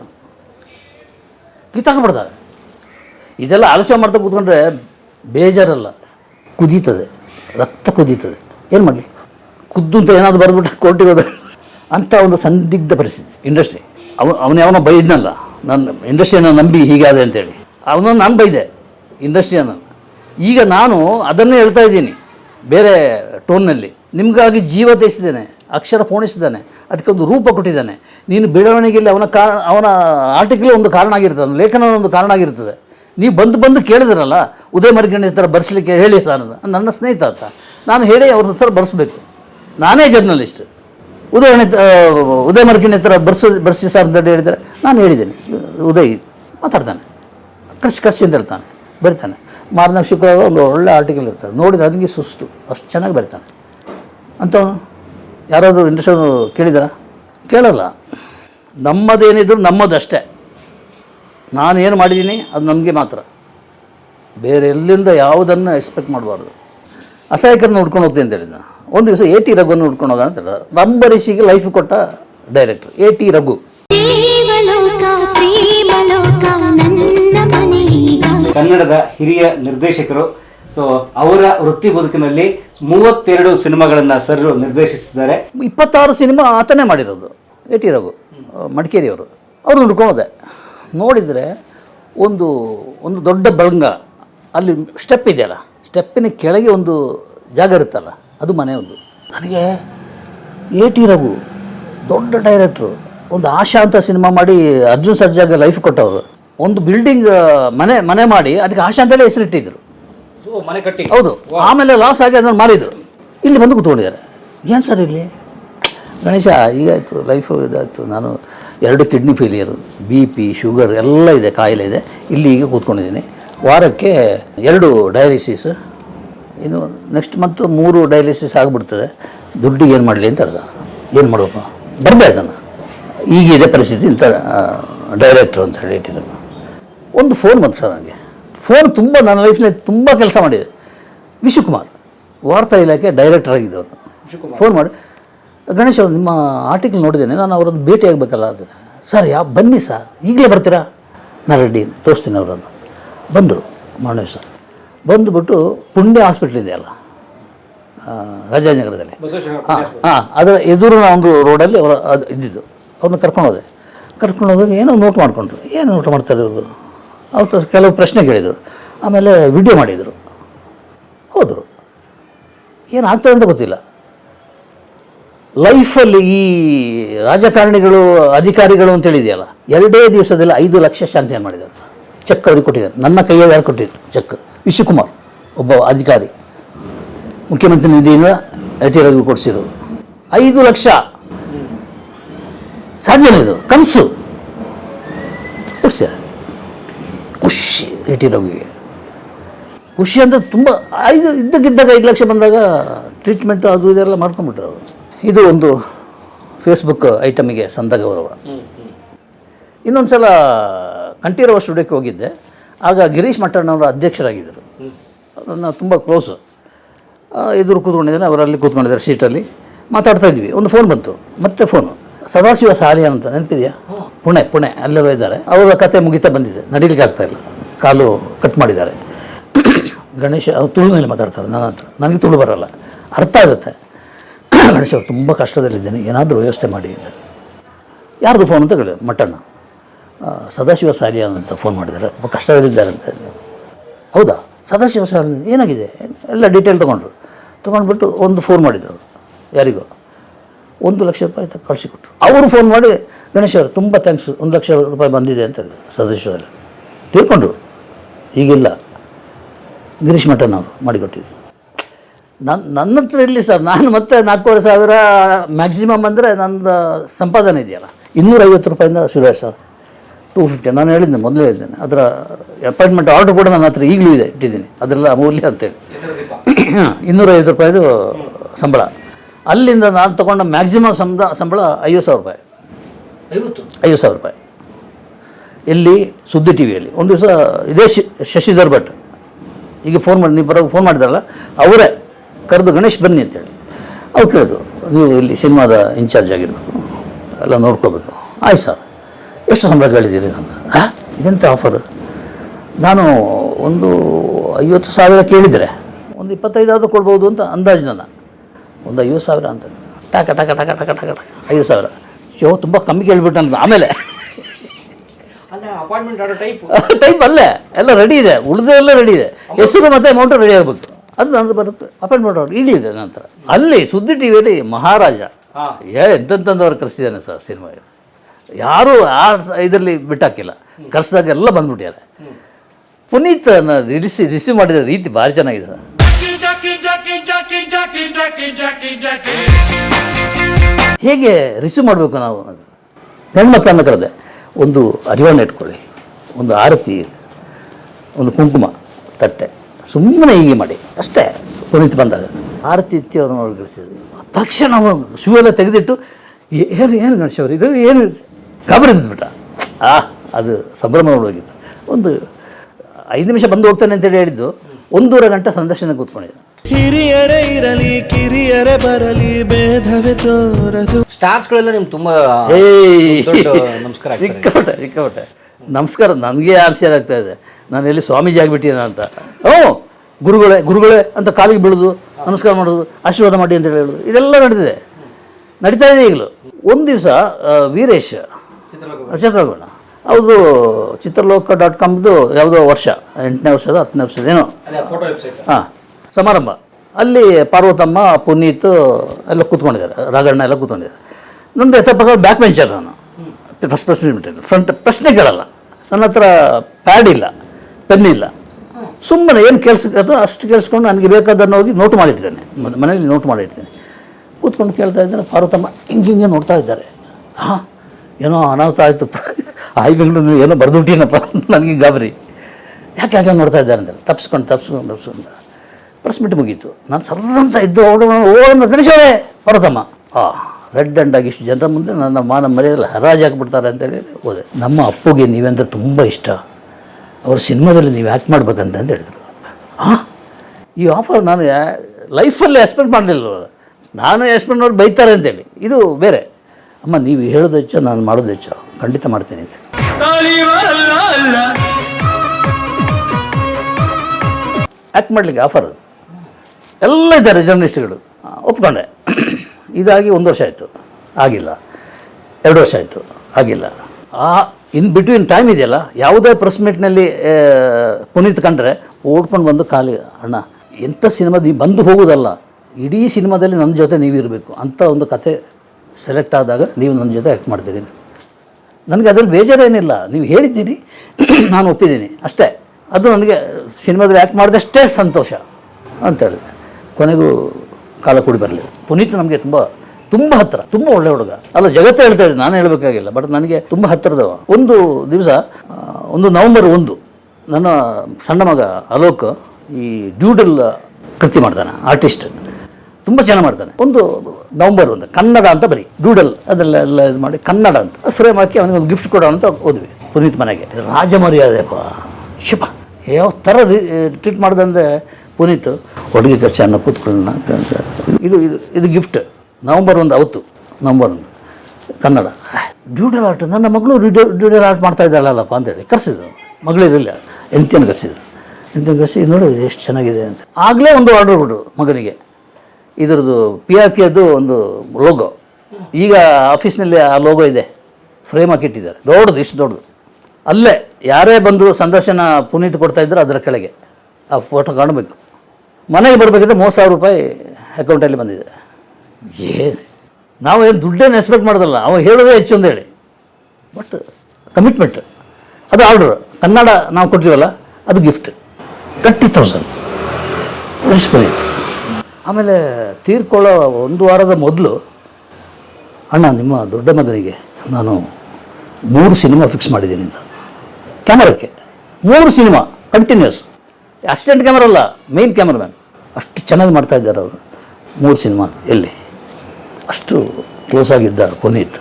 ಕಿತ್ತಾಕ್ಬಿಡ್ತಾರೆ ಇದೆಲ್ಲ ಆಲಸ್ಯ ಮಾಡ್ತಾ ಕೂತ್ಕೊಂಡ್ರೆ ಬೇಜಾರಲ್ಲ. ಕುದೀತದೆ. ರಕ್ತ ಕುದೀತದೆ. ಏನು ಮಾಡಲಿ? ಕುದ್ದು ಅಂತ ಏನಾದರೂ ಬರೆದ್ಬಿಟ್ರೆ ಕೋರ್ಟಿಗೆ ಅಂಥ ಒಂದು ಸಂದಿಗ್ಧ ಪರಿಸ್ಥಿತಿ ಇಂಡಸ್ಟ್ರಿ ಅವ, ಅವನು ಯಾವನೋ ಬೈದ್ನಲ್ಲ. ನನ್ನ ಇಂಡಸ್ಟ್ರಿಯನ್ನು ನಂಬಿ ಹೀಗಾದೆ ಅಂತೇಳಿ. ಅವನನ್ನು ನಾನು ಬೈದೆ. ಇಂಡಸ್ಟ್ರಿಯನ್ನು ಈಗ ನಾನು ಅದನ್ನೇ ಹೇಳ್ತಾ ಇದ್ದೀನಿ. ಬೇರೆ ಟೋನ್ನಲ್ಲಿ. ನಿಮಗಾಗಿ ಜೀವ ತೆಸಿದ್ದೇನೆ ಅಕ್ಷರ ಪೋಣಿಸಿದ್ದಾನೆ. ಅದಕ್ಕೊಂದು ರೂಪ ಕೊಟ್ಟಿದ್ದಾನೆ. ನೀನು ಬೆಳವಣಿಗೆಯಲ್ಲಿ ಅವನ ಕಾರಣ, ಅವನ ಆರ್ಟಿಕಲ್ ಒಂದು ಕಾರಣ ಆಗಿರ್ತದೆ. ಅವನ ಲೇಖನ ಒಂದು ಕಾರಣ ಆಗಿರ್ತದೆ. ನೀವು ಬಂದು ಬಂದು ಕೇಳಿದ್ರಲ್ಲ. ಉದಯ ಮರ್ಗಣ್ಯ ಥರ ಬರೆಸಲಿಕ್ಕೆ ಹೇಳಿ ಸರ್ ನನ್ನ ಸ್ನೇಹಿತ ಅಂತ. ನಾನು ಹೇಳಿ ಅವ್ರ ಹತ್ರ ಬರೆಸ್ಬೇಕು. ನಾನೇ ಜರ್ನಲಿಸ್ಟ್ ಉದಯಣೆ ಉದಯ ಮರಕಿನ ಹತ್ರ ಬರ್ಸು, ಬರ್ಸಿ ಸರ್ ಅಂತ ಹೇಳಿದರೆ ನಾನು ಹೇಳಿದ್ದೇನೆ, ಉದಯ್ ಮಾತಾಡ್ತಾನೆ ಕರ್ಸಿ ಕರ್ಸಿ ಅಂತ ಹೇಳ್ತಾನೆ, ಬರಿತಾನೆ. ಮಾರನೇ ಶುಕ್ರವಾರ ಒಂದು ಒಳ್ಳೆ ಆರ್ಟಿಕಲ್ ಇರ್ತದೆ ನೋಡಿದ್ರೆ ಅದಕ್ಕೆ ಸುಸ್ತು, ಅಷ್ಟು ಚೆನ್ನಾಗಿ ಬರಿತಾನೆ. ಅಂತ ಯಾರಾದರೂ ಇಂಟ್ರೆಸ್ಟ್ ಕೇಳಿದಾರ? ಕೇಳಲ್ಲ. ನಮ್ಮದೇನಿದ್ರು ನಮ್ಮದಷ್ಟೇ. ನಾನು ಏನು ಮಾಡಿದ್ದೀನಿ, ಅದು ನಮಗೆ ಮಾತ್ರ. ಬೇರೆ ಎಲ್ಲಿಂದ ಯಾವುದನ್ನು ಎಕ್ಸ್ಪೆಕ್ಟ್ ಮಾಡಬಾರ್ದು. ಅಸಹಾಯಕರನ್ನ ನೋಡ್ಕೊಂಡು ಹೋಗ್ತೀನಿ ಅಂತ ಹೇಳಿದ ಒಂದು ದಿವಸ ಎ ಟಿ ರಘುನ ನೋಡ್ಕೊಂಡು ಹೋಗ ಅಂತ. ರಂಬರೀಷಿಗೆ ಲೈಫ್ ಕೊಟ್ಟ ಡೈರೆಕ್ಟರ್ ಎ ಟಿ ರಘು. ಕನ್ನಡದ ಹಿರಿಯ ನಿರ್ದೇಶಕರು ಸೊ ಅವರ ವೃತ್ತಿ ಬದುಕಿನಲ್ಲಿ ಮೂವತ್ತೆರಡು ಸಿನಿಮಾಗಳನ್ನ ಸರ್ ನಿರ್ದೇಶಿಸಿದ್ದಾರೆ. ಇಪ್ಪತ್ತಾರು ಸಿನಿಮಾ ಆತನೇ ಮಾಡಿರೋದು ಎ ಟಿ ರಘು ಮಡಿಕೇರಿಯವರು. ಅವರು ನೋಡ್ಕೊಂಡು ಹೋದೆ. ನೋಡಿದರೆ ಒಂದು ಒಂದು ದೊಡ್ಡ ಬಳಂಗ ಅಲ್ಲಿ ಸ್ಟೆಪ್ ಇದೆಯಲ್ಲ ಸ್ಟೆಪ್ಪಿನ ಕೆಳಗೆ ಒಂದು ಜಾಗ ಇರುತ್ತಲ್ಲ ಅದು ಮನೆ ಒಂದು. ನನಗೆ ಎ ಟಿ ರಘು ದೊಡ್ಡ ಡೈರೆಕ್ಟ್ರು ಒಂದು ಆಶಾ ಅಂತ ಸಿನಿಮಾ ಮಾಡಿ ಅರ್ಜುನ್ ಸರ್ಜಾಗೆ ಲೈಫ್ ಕೊಟ್ಟವರು. ಒಂದು ಬಿಲ್ಡಿಂಗ್ ಮನೆ ಮನೆ ಮಾಡಿ ಅದಕ್ಕೆ ಆಶಾ ಅಂತಲೇ ಹೆಸರಿಟ್ಟಿದ್ರು ಮನೆ ಕಟ್ಟಿ. ಹೌದು. ಆಮೇಲೆ ಲಾಸ್ ಆಗಿ ಅದನ್ನು ಮಾರಿದ್ರು ಇಲ್ಲಿ ಬಂದು ಕೂತ್ಕೊಂಡಿದ್ದಾರೆ. ಏನು ಸರ್ ಇಲ್ಲಿ? ಗಣೇಶ ಈಗಾಯಿತು ಲೈಫು ಇದಾಯಿತು. ನಾನು ಎರಡು kidney failure B P sugar ಎಲ್ಲ ಇದೆ ಕಾಯಿಲೆ ಇದೆ. ಇಲ್ಲಿ ಈಗ ಕೂತ್ಕೊಂಡಿದ್ದೀನಿ. ವಾರಕ್ಕೆ ಎರಡು ಡಯಾಲಿಸಿಸ್ ಇನ್ನು ನೆಕ್ಸ್ಟ್ ಮಂತ್ ಮೂರು ಡಯಾಲಿಸಿಸ್ ಆಗಿಬಿಡ್ತದೆ. ದುಡ್ಡಿಗೆ ಏನು ಮಾಡಲಿ ಅಂತ ಅರ್ಧ ಏನು ಮಾಡೋಪ್ಪ ಬರ್ದೆ ಅದನ್ನು. ಈಗಿದೆ ಪರಿಸ್ಥಿತಿ ಇಂಥ ಡೈರೆಕ್ಟ್ರು ಅಂತ ಹೇಳಿ ಇಟ್ಟಿರೋದು ಒಂದು ಫೋನ್ ಬಂತು ಸರ್ ನನಗೆ ಫೋನ್ ತುಂಬ ನನ್ನ ಲೈಫ್ನಲ್ಲಿ ತುಂಬ ಕೆಲಸ ಮಾಡಿದೆ. ವಿಶುಕುಮಾರ್ ವಾರ್ತಾ ಇಲಾಖೆ ಡೈರೆಕ್ಟರ್ ಆಗಿದ್ದವರು ಫೋನ್ ಮಾಡಿ ಗಣೇಶ್ ಅವರು ನಿಮ್ಮ ಆರ್ಟಿಕಲ್ ನೋಡಿದ್ದೇನೆ ನಾನು ಅವರನ್ನು ಭೇಟಿ ಆಗಬೇಕಲ್ಲ ಅದು ಸರ್ ಯಾ ಬನ್ನಿ ಸರ್. ಈಗಲೇ ಬರ್ತೀರಾ? ನಾನು ರೆಡಿ ತೋರಿಸ್ತೀನಿ ಅವರನ್ನು. ಬಂದರು ಮಾಣೇಶ್ ಸರ್. ಬಂದುಬಿಟ್ಟು ಪುಣ್ಯ ಹಾಸ್ಪಿಟ್ಲ್ ಇದೆಯಲ್ಲ? ಅಲ್ಲ ರಾಜಾಜಿನಗರದಲ್ಲಿ. ಹಾಂ ಹಾಂ ಅದರ ಎದುರಿನ ಒಂದು ರೋಡಲ್ಲಿ ಅವರು ಅದು ಇದ್ದಿದ್ದು. ಅವ್ರನ್ನ ಕರ್ಕೊಂಡು ಹೋದೆ. ಕರ್ಕೊಂಡು ಹೋದಾಗ ಏನೋ ನೋಟ್ ಮಾಡಿಕೊಂಡ್ರು. ಏನು ನೋಟ್ ಮಾಡ್ತಾರೆ ಇವರು ಅವ್ರ ಕೆಲವು ಪ್ರಶ್ನೆ ಕೇಳಿದರು. ಆಮೇಲೆ ವಿಡಿಯೋ ಮಾಡಿದರು. ಹೋದರು. ಏನು ಆಗ್ತದೆ ಅಂತ ಗೊತ್ತಿಲ್ಲ. ಲೈಫಲ್ಲಿ ಈ ರಾಜಕಾರಣಿಗಳು ಅಧಿಕಾರಿಗಳು ಅಂತ ಹೇಳಿದೆಯಲ್ಲ ಎರಡೇ ದಿವಸದಲ್ಲಿ ಐದು ಲಕ್ಷ ಶಾಂತಿಯನ್ನು ಮಾಡಿದ್ದಾರೆ. ಸರ್ ಚೆಕ್ ಅವ್ರಿಗೆ ಕೊಟ್ಟಿದ್ದಾರೆ. ನನ್ನ ಕೈಯಲ್ಲಿ ಯಾರು ಕೊಟ್ಟಿದ್ರು? ಚೆಕ್. ವಿಶ್ವಕುಮಾರ್ ಒಬ್ಬ ಅಧಿಕಾರಿ ಮುಖ್ಯಮಂತ್ರಿ ನಿಧಿಯಿಂದ ಐ ಟಿ ರಘು ಕೊಡಿಸಿರೋದು ಐದು ಲಕ್ಷ. ಸಾಧ್ಯನೇ ಇದು? ಕನಸು. ಕೊಡ್ಸಿದ ಖುಷಿ ಐ ಟಿ ರಘುವಿಗೆ ಖುಷಿ ಅಂತ ತುಂಬ ಐದು ಇದ್ದಕ್ಕಿದ್ದಾಗ ಐದು ಲಕ್ಷ ಬಂದಾಗ ಟ್ರೀಟ್ಮೆಂಟು ಅದು ಇದೆಲ್ಲ ಮಾಡ್ಕೊಂಡ್ಬಿಟ್ರು ಅವರು. ಇದು ಒಂದು ಫೇಸ್ಬುಕ್ ಐಟಮಿಗೆ ಸಂದ ಗೌರವ ಇನ್ನೊಂದು ಸಲ ಕಂಠೀರವ ಸ್ಟುಡಿಯೋಕ್ಕೆ ಹೋಗಿದ್ದೆ. ಆಗ ಗಿರೀಶ್ ಮಟ್ಟಣ್ಣವರು ಅಧ್ಯಕ್ಷರಾಗಿದ್ದರು. ನನ್ನ ತುಂಬ ಕ್ಲೋಸ್ ಎದುರು ಕೂತ್ಕೊಂಡಿದ್ದಾನೆ ಅವರಲ್ಲಿ ಕೂತ್ಕೊಂಡಿದ್ದಾರೆ ಸೀಟಲ್ಲಿ ಮಾತಾಡ್ತಾ ಇದ್ವಿ. ಒಂದು ಫೋನ್ ಬಂತು. ಮತ್ತೆ ಫೋನು ಸದಾಶಿವ ಸಾಲಿಯ ಅಂತ ನೆನಪಿದೆಯಾ? ಪುಣೆ ಪುಣೆ ಅಲ್ಲೆಲ್ಲ ಇದ್ದಾರೆ. ಅವರ ಕತೆ ಮುಗಿತಾ ಬಂದಿದೆ. ನಡೀಲಿಕ್ಕೆ ಆಗ್ತಾ ಇಲ್ಲ. ಕಾಲು ಕಟ್ ಮಾಡಿದ್ದಾರೆ. ಗಣೇಶ ಅವ್ರು ಮೇಲೆ ಮಾತಾಡ್ತಾರೆ ನನ್ನ ಹತ್ರ. ನನಗೆ ತುಳು ಬರಲ್ಲ. ಅರ್ಥ ಆಗುತ್ತೆ. ಗಣೇಶ ಅವ್ರು ತುಂಬ ಕಷ್ಟದಲ್ಲಿದ್ದೇನೆ. ಏನಾದರೂ ವ್ಯವಸ್ಥೆ ಮಾಡಿ ಅಂತ. ಯಾರ್ದು ಫೋನ್ ಅಂತ ಕೇಳಿ ಮಟ್ಟಣ್ಣ. ಸದಾಶಿವ ಸಾಲಿಯಾನ್ ಅಂತ ಫೋನ್ ಮಾಡಿದ್ದಾರೆ. ತುಂಬ ಕಷ್ಟದಲ್ಲಿದ್ದಾರೆ ಅಂತ ಹೌದಾ? ಸದಾಶಿವ ಸಾಲಿ ಏನಾಗಿದೆ? ಎಲ್ಲ ಡೀಟೇಲ್ ತೊಗೊಂಡ್ರು. ತೊಗೊಂಡ್ಬಿಟ್ಟು ಒಂದು ಫೋನ್ ಮಾಡಿದರು ಅವರು, ಯಾರಿಗೋ. ಒಂದು ಲಕ್ಷ ರೂಪಾಯಿ ಕಳಿಸಿಕೊಟ್ರು ಅವರು ಫೋನ್ ಮಾಡಿ, ಗಣೇಶ್ ಅವರು, ತುಂಬ ಥ್ಯಾಂಕ್ಸ್ ಒಂದು ಲಕ್ಷ ರೂಪಾಯಿ ಬಂದಿದೆ ಅಂತ ಹೇಳಿದ್ರು ಸದಸ್ಯರಲ್ಲಿ ತಿಳ್ಕೊಂಡ್ರು. ಈಗಿಲ್ಲ. ಗಿರೀಶ್ ಮಠನ್ ಅವರು ಮಾಡಿಕೊಟ್ಟಿದ್ರು ನನ್ನ ನನ್ನ ಹತ್ರ ಇರಲಿ ಸರ್. ನಾನು ಮತ್ತೆ ನಾಲ್ಕೂವರೆ ಸಾವಿರ ಮ್ಯಾಕ್ಸಿಮಮ್ ಅಂದರೆ ನನ್ನ ಸಂಪಾದನೆ ಇದೆಯಲ್ಲ. ಇನ್ನೂರೈವತ್ತು ರೂಪಾಯಿಂದ ಶುರು ಸರ್. ಟೂ ಫಿಫ್ಟಿ ನಾನು ಹೇಳಿದ್ದೆ ಮೊದಲೇ ಹೇಳಿದ್ದೇನೆ ಅದರ ಅಪಾಯಿಂಟ್ಮೆಂಟ್ ಆರ್ಡರ್ ಕೂಡ ನನ್ನ ಹತ್ರ ಈಗಲೂ ಇದೆ ಇಟ್ಟಿದ್ದೀನಿ. ಅದೆಲ್ಲ ಅಮೂಲ್ಯ ಅಂತೇಳಿ. ಇನ್ನೂರೈವತ್ತು ರೂಪಾಯಿದು ಸಂಬಳ. ಅಲ್ಲಿಂದ ನಾನು ತೊಗೊಂಡ ಮ್ಯಾಕ್ಸಿಮಮ್ ಸಂಬಳ ಸಂಬಳ ಐವತ್ತು ಸಾವಿರ ರೂಪಾಯಿ. ಐವತ್ತು? ಐವತ್ತು ಸಾವಿರ ರೂಪಾಯಿ. ಇಲ್ಲಿ ಸುದ್ದಿ ಟಿ ವಿಯಲ್ಲಿ ಒಂದು ದಿವಸ ಇದೇ ಶಿ ಶಶಿಧರ್ ಭಟ್ ಈಗ ಫೋನ್ ಮಾಡಿ ನೀವು ಬರೋ ಫೋನ್ ಮಾಡಿದಾರಲ್ಲ ಅವರೇ ಕರೆದು ಗಣೇಶ್ ಬನ್ನಿ ಅಂತೇಳಿ. ಅವ್ರು ಕೇಳಿದ್ರು ನೀವು ಇಲ್ಲಿ ಸಿನಿಮಾದ ಇನ್ಚಾರ್ಜ್ ಆಗಿರಬೇಕು. ಎಲ್ಲ ನೋಡ್ಕೋಬೇಕು. ಆಯ್ತು ಸರ್. ಎಷ್ಟು ಸಂಬಳ ಕೇಳಿದ್ದೀರಿ ನಾನು ಹಾಂ ಇದೆಂಥ ಆಫರ್ ನಾನು ಒಂದು ಐವತ್ತು ಸಾವಿರ ಕೇಳಿದರೆ ಒಂದು ಇಪ್ಪತ್ತೈದಾದರೂ ಕೊಡ್ಬೋದು ಅಂತ ಅಂದಾಜು ನಾನು ಒಂದು ಐವತ್ತು ಸಾವಿರ ಅಂತ. ಟಕ ಟಕ ಟಕ ಟಕ ಟಕ ಟಾಕ. ಐವತ್ತು ಸಾವಿರ. ಶೋ ತುಂಬ ಕಮ್ಮಿ ಕೇಳಿಬಿಟ್ಟು ಅಂತ ಆಮೇಲೆ. ಅಲ್ಲ ಅಪಾಯಿಂಟ್ಮೆಂಟ್ ಆಡೋ ಟೈಪ್ ಟೈಪ್ ಅಲ್ಲೇ. ಎಲ್ಲ ರೆಡಿ ಇದೆ. ಉಳಿದೆಲ್ಲ ರೆಡಿ ಇದೆ. ಹೆಸರು ಮತ್ತೆ ಅಮೌಂಟು ರೆಡಿ ಆಗಬೇಕು. ಅದು ನಂದು ಬರುತ್ತೆ. ಅಪಾಯಿಂಟ್ಮೆಂಟ್ ಅವ್ರು ಈಗಲಿದೆ ನಂತರ. ಅಲ್ಲಿ ಸುದ್ದಿ ಟಿ ವಿಯಲ್ಲಿ ಮಹಾರಾಜ. ಏ ಎಂತೆಂಥವ್ರು ಕರೆಸಿದ್ದಾನೆ ಸರ್ ಸಿನಿಮಾ ಯಾರೂ ಆ ಇದರಲ್ಲಿ ಬಿಟ್ಟಾಕಿಲ್ಲ. ಕರೆಸಿದಾಗ ಎಲ್ಲ ಬಂದ್ಬಿಟ್ಟಿದ್ದಾರೆ. ಪುನೀತ್ ರಿಸಿ ರಿಸೀವ್ ಮಾಡಿದ ರೀತಿ ಭಾರಿ ಚೆನ್ನಾಗಿದೆ ಸರ್. ಹೇಗೆ ರಿಸೀವ್ ಮಾಡಬೇಕು ನಾವು? ಹೆಣ್ಮಕ್ಳನ್ನ ಕರೆದೆ ಒಂದು ಅರಿವನ್ನು ಇಟ್ಕೊಳ್ಳಿ. ಒಂದು ಆರತಿ, ಒಂದು ಕುಂಕುಮ, ತಟ್ಟೆ. ಸುಮ್ಮನೆ ಹೀಗೆ ಮಾಡಿ. ಅಷ್ಟೇ ಪುನೀತ್ ಬಂದಾಗ. ಆರತಿ ಇತ್ತು ಅವ್ರನ್ನ ಒಳಗಿಳಿಸಿದ್ರು ತಕ್ಷಣ ಶೂ ಎಲ್ಲ ತೆಗೆದಿಟ್ಟು, "ಏ- ಏನು ಏನು ಗಣೇಶವ್ರು ಇದು ಏನು? ಗಾಬರಿ ಬಿದ್ದುಬಿಟ್ಟ ಆ ಅದು ಸಂಭ್ರಮ ಹೋಗಿತ್ತು ಒಂದು ಐದು ನಿಮಿಷ ಬಂದು ಹೋಗ್ತಾನೆ ಅಂತೇಳಿ ಹೇಳಿದ್ದು ಒಂದೂವರೆ ಗಂಟೆ ಸಂದರ್ಶನ ಕೂತ್ಕೊಂಡಿದ್ದೆ. ಹಿರಿಯರೇ ಇರಲಿ ಕಿರಿಯರೇ ಬರಲಿ ಭೇದವೇ ತೋರದು. ಸ್ಟಾರ್ಸ್ಗಳೆಲ್ಲ ನಿಮ್ಗೆ ತುಂಬ ಏಯ್ ದೊಡ್ಡ ನಮಸ್ಕಾರ ಆಗ್ತಾರೆ. ಸಿಕ್ಕಾಪಟ್ಟೆ ಸಿಕ್ಕಾಪಟ್ಟೆ. ನಮಸ್ಕಾರ ನನಗೆ ಆಶ್ಚರ್ಯ ಆಗ್ತಾ ಇದೆ. ನಾನು ಎಲ್ಲಿ ಸ್ವಾಮೀಜಿ ಆಗಿಬಿಟ್ಟಿನ ಅಂತ. ಹ್ಞೂ ಗುರುಗಳೇ ಗುರುಗಳೇ ಅಂತ ಕಾಲಿಗೆ ಬೀಳೋದು ನಮಸ್ಕಾರ ಮಾಡೋದು ಆಶೀರ್ವಾದ ಮಾಡಿ ಅಂತ ಹೇಳೋದು ಇದೆಲ್ಲ ನಡೆದಿದೆ ನಡೀತಾ ಇದೆ ಈಗಲೂ. ಒಂದು ದಿವಸ ವೀರೇಶ್ ಚಿತ್ರಲೋಕ ಹೌದು ಚಿತ್ರಲೋಕ ಡಾಟ್ ಕಾಮ್ದು ಯಾವುದೋ ವರ್ಷ ಎಂಟನೇ ವರ್ಷದ ಹತ್ತನೇ ವರ್ಷದ ಏನೋ. ಹಾಂ ಸಮಾರಂಭ. ಅಲ್ಲಿ ಪಾರ್ವತಮ್ಮ ಪುನೀತ್ ಎಲ್ಲ ಕೂತ್ಕೊಂಡಿದ್ದಾರೆ ರಾಘಣ್ಣ ಎಲ್ಲ ಕೂತ್ಕೊಂಡಿದ್ದಾರೆ. ನಂದು ಎತ್ತಪ್ಪ ಪ್ರಕಾರ ಬ್ಯಾಕ್ ಬೆಂಚರ್ ನಾನು. ಫಸ್ಟ್ ಪ್ರಶ್ನೆ ಫ್ರಂಟ್ ಪ್ರಶ್ನೆ ಕೇಳಲ್ಲ. ನನ್ನ ಹತ್ರ ಪ್ಯಾಡ್ ಇಲ್ಲ ಪೆನ್ ಇಲ್ಲ. ಸುಮ್ಮನೆ ಏನು ಕೇಳಿಸ್ಕೋ ಅಷ್ಟು ಕೇಳಿಸ್ಕೊಂಡು ನನಗೆ ಬೇಕಾದನ್ನು ಹೋಗಿ ನೋಟ್ ಮಾಡಿರ್ತೇನೆ ಮನೆಯಲ್ಲಿ ನೋಟ್ ಮಾಡಿರ್ತೇನೆ ಕೂತ್ಕೊಂಡು ಕೇಳ್ತಾ ಇದ್ದಾರೆ ಪಾರ್ವತಮ್ಮ ಹಿಂಗೆ ಹಿಂಗೆ ನೋಡ್ತಾ ಇದ್ದಾರೆ. ಹಾಂ ಏನೋ ಅನಾಹುತ ಆಯಿತು. [LAUGHS] ಆಯ್ ಬೆಂಗಳೂರು ಏನೋ ಬರೆದುಬಿಟ್ಟಿನಪ್ಪ. [LAUGHS] ನನಗೆ ಗಾಬರಿ. ಯಾಕೆ ಯಾಕೆ ನೋಡ್ತಾ ಇದ್ದಾರೆ ಅಂತ ತಪ್ಸ್ಕೊಂಡು ತಪ್ಸ್ಕೊಂಡು ತಪ್ಸ್ಕೊಂಡು. ಪ್ರೆಸ್ ಮೀಟ್ ಮುಗೀತು. ನಾನು ಸರ್ರಂತ ಇದ್ದು ಓಡೋಣ ಓ ಗಣೇಶವೇ ಪಾರ್ವತಮ್ಮ ಆ ರೆಡ್ ಅಂಡ್ ಆಗಿ ಇಷ್ಟು ಜನರ ಮುಂದೆ ನನ್ನ ಮಾನ ಮರ್ಯಾದೆಲ್ಲ ಹರಾಜು ಹಾಕ್ಬಿಡ್ತಾರೆ ಅಂತೇಳಿ ಹೋದೆ. ನಮ್ಮ ಅಪ್ಪುಗೆ ನೀವೆಂದ್ರೆ ತುಂಬ ಇಷ್ಟ. ಅವ್ರ ಸಿನಿಮಾದಲ್ಲಿ ನೀವು ಆ್ಯಕ್ಟ್ ಮಾಡ್ಬೇಕಂತ ಅಂತ ಹೇಳಿದರು. ಹಾಂ ಈ ಆಫರ್ ನಾನು ಲೈಫಲ್ಲಿ ಎಕ್ಸ್ಪೆಕ್ಟ್ ಮಾಡಲಿಲ್ಲ. ನಾನು ಎಕ್ಸ್ಪೆಕ್ಟ್ ನೋಡಿ ಬೈತಾರೆ ಅಂತೇಳಿ ಇದು ಬೇರೆ. ಅಮ್ಮ, ನೀವು ಹೇಳೋದು ಹೆಚ್ಚ, ನಾನು ಮಾಡೋದು ಹೆಚ್ಚ. ಖಂಡಿತ ಮಾಡ್ತೀನಿ ಅಂತ ಆ್ಯಕ್ಟ್ ಮಾಡಲಿಕ್ಕೆ ಆಫರ್ ಅದು ಎಲ್ಲ ಇದ್ದಾರೆ ಜರ್ನಲಿಸ್ಟ್ಗಳು ಒಪ್ಕೊಂಡೆ. ಇದಾಗಿ ಒಂದು ವರ್ಷ ಆಯಿತು. ಆಗಿಲ್ಲ. ಎರಡು ವರ್ಷ ಆಯಿತು. ಆಗಿಲ್ಲ. ಆ ಇನ್ ಬಿಟ್ವೀನ್ ಟೈಮ್ ಇದೆಯಲ್ಲ, ಯಾವುದೇ ಪ್ರೆಸ್ ಮೀಟ್ನಲ್ಲಿ ಪುನೀತ್ ಕಂಡ್ರೆ ಓಡ್ಕೊಂಡು ಬಂದು ಖಾಲಿ ಅಣ್ಣ ಎಂಥ ಸಿನಿಮಾದ ಬಂದು ಹೋಗೋದಲ್ಲ. ಇಡೀ ಸಿನಿಮಾದಲ್ಲಿ ನನ್ನ ಜೊತೆ ನೀವಿರಬೇಕು. ಅಂಥ ಒಂದು ಕತೆ ಸೆಲೆಕ್ಟ್ ಆದಾಗ ನೀವು ನನ್ನ ಜೊತೆ ಆ್ಯಕ್ಟ್ ಮಾಡ್ತೀರಿ ನನಗೆ ಅದ್ರಲ್ಲಿ ಬೇಜಾರೇನಿಲ್ಲ. ನೀವು ಹೇಳಿದ್ದೀರಿ, [CLEARS THROAT] ನಾನು ಒಪ್ಪಿದ್ದೀನಿ. ಅಷ್ಟೇ. ಅದು ನನಗೆ ಸಿನಿಮಾದಲ್ಲಿ ಆ್ಯಕ್ಟ್ ಮಾಡಿದಷ್ಟೇ ಸಂತೋಷ ಅಂತ ಹೇಳಿದೆ. ಕೊನೆಗೂ ಕಾಲ ಕೂಡಿ ಬರಲಿ ಪುನೀತ್ ನಮಗೆ ತುಂಬ ತುಂಬ ಹತ್ತಿರ ತುಂಬ ಒಳ್ಳೆ ಹುಡುಗ. ಅಲ್ಲ, ಜಗತ್ತೇ ಹೇಳ್ತಾ ಇದ್ದೆ, ನಾನು ಹೇಳಬೇಕಾಗಿಲ್ಲ ಬಟ್ ನನಗೆ ತುಂಬ ಹತ್ತಿರದವ. ಒಂದು ದಿವಸ ಒಂದು ನವಂಬರ್ ಒಂದು, ನನ್ನ ಸಣ್ಣ ಮಗ ಅಲೋಕ್ ಈ ಡ್ಯೂಡಲ್ ಕೃತಿ ಮಾಡ್ತಾನೆ ಆರ್ಟಿಸ್ಟ್ ತುಂಬ ಚೆನ್ನಾಗಿ ಮಾಡ್ತಾನೆ ಒಂದು ನವಂಬರ್ ಒಂದು ಕನ್ನಡ ಅಂತ ಬರೀ ಡೂಡಲ್ ಅದರಲ್ಲೆಲ್ಲ ಇದು ಮಾಡಿ ಕನ್ನಡ ಅಂತ. ಫ್ರೇಮ್ ಹಾಕಿ ಅವನಿಗೆ ಒಂದು ಗಿಫ್ಟ್ ಕೊಡೋಣ ಅಂತ ಓದ್ವಿ ಪುನೀತ್ ಮನೆಗೆ. ರಾಜ ಪಾ ಶಿಪ ಯಾವ ಥರ ಟ್ರೀಟ್ ಮಾಡ್ದಂದ್ರೆ ಪುನೀತ್ ಒಡಗೆ ಖರ್ಚು ಅನ್ನ ಕೂತ್ಕೊಳ್ಳೋಣ ಅಂತ. ಇದು ಇದು ಇದು ಗಿಫ್ಟ್ ನವಂಬರ್ ಒಂದು ಅವತ್ತು ನವಂಬರ್ ಒಂದು ಕನ್ನಡ. ಡ್ಯೂಡಲ್ ಆರ್ಟ್ ನನ್ನ ಮಗಳು ಡ್ಯೂಡಲ್ ಡ್ಯೂಡಲ್ ಆರ್ಟ್ ಮಾಡ್ತಾ ಇದ್ದಾಳಲ್ಲಪ್ಪ ಅಂತೇಳಿ ಕರೆಸಿದ್ರು. ಮಗಳಿರಲಿಲ್ಲ ಎಂತಿಯನ್ನು ಕರೆಸಿದ್ರು ಎಂತಿಯನ್ನು ಕರೆಸಿ ನೋಡಿ ಎಷ್ಟು ಚೆನ್ನಾಗಿದೆ ಅಂತ. ಆಗಲೇ ಒಂದು ಆರ್ಡರ್ ಕೊಟ್ಟರು ಮಗನಿಗೆ. ಇದ್ರದ್ದು ಪಿ ಆರ್ ಕೆದು ಒಂದು ಲೋಗೋ ಈಗ ಆಫೀಸ್ನಲ್ಲಿ ಆ ಲೋಗೋ ಇದೆ. ಫ್ರೇಮ್ ಹಾಕಿಟ್ಟಿದ್ದಾರೆ ದೊಡ್ಡದು, ಇಷ್ಟು ದೊಡ್ಡದು. ಅಲ್ಲೇ ಯಾರೇ ಬಂದರೂ ಸಂದರ್ಶನ ಪುನೀತ್ ಕೊಡ್ತಾ ಇದ್ರು ಅದರ ಕೆಳಗೆ. ಆ ಫೋಟೋ ಕಾಣಬೇಕು. ಮನೆಗೆ ಬರಬೇಕಿದ್ರೆ ಮೂವತ್ತು ಸಾವಿರ ರೂಪಾಯಿ ಅಕೌಂಟಲ್ಲಿ ಬಂದಿದೆ. ಏನು ನಾವು ಏನು ದುಡ್ಡೇನು ಎಕ್ಸ್ಪೆಕ್ಟ್ ಮಾಡೋದಲ್ಲ. ಅವ ಹೇಳೋದೇ ಹೆಚ್ಚು ಅಂತ ಹೇಳಿ. ಬಟ್ ಕಮಿಟ್ಮೆಂಟ್ ಅದು ಆರ್ಡರ್ ಕನ್ನಡ ನಾವು ಕೊಟ್ಟಿವಲ್ಲ ಅದು ಗಿಫ್ಟ್ ತರ್ಟಿ ತೌಸಂಡ್ ಆಮೇಲೆ ತೀರ್ಕೊಳ್ಳೋ ಒಂದು ವಾರದ ಮೊದಲು, ಅಣ್ಣ, ನಿಮ್ಮ ದೊಡ್ಡ ಮಗನಿಗೆ ನಾನು ಮೂರು ಸಿನಿಮಾ ಫಿಕ್ಸ್ ಮಾಡಿದ್ದೀನಿ ಅಂತ. ಕ್ಯಾಮರಕ್ಕೆ ಮೂರು ಸಿನಿಮಾ ಕಂಟಿನ್ಯೂಸ್ ಅಸಿಸ್ಟೆಂಟ್ ಕ್ಯಾಮರಾ ಅಲ್ಲ ಮೇನ್ ಕ್ಯಾಮ್ರಾಮ್ಯಾನ್ ಅಷ್ಟು ಚೆನ್ನಾಗಿ ಮಾಡ್ತಾ ಇದ್ದಾರೆ ಅವರು. ಮೂರು ಸಿನಿಮಾ, ಎಲ್ಲಿ? ಅಷ್ಟು ಕ್ಲೋಸ್ ಆಗಿದ್ದ ಪುನೀತ್.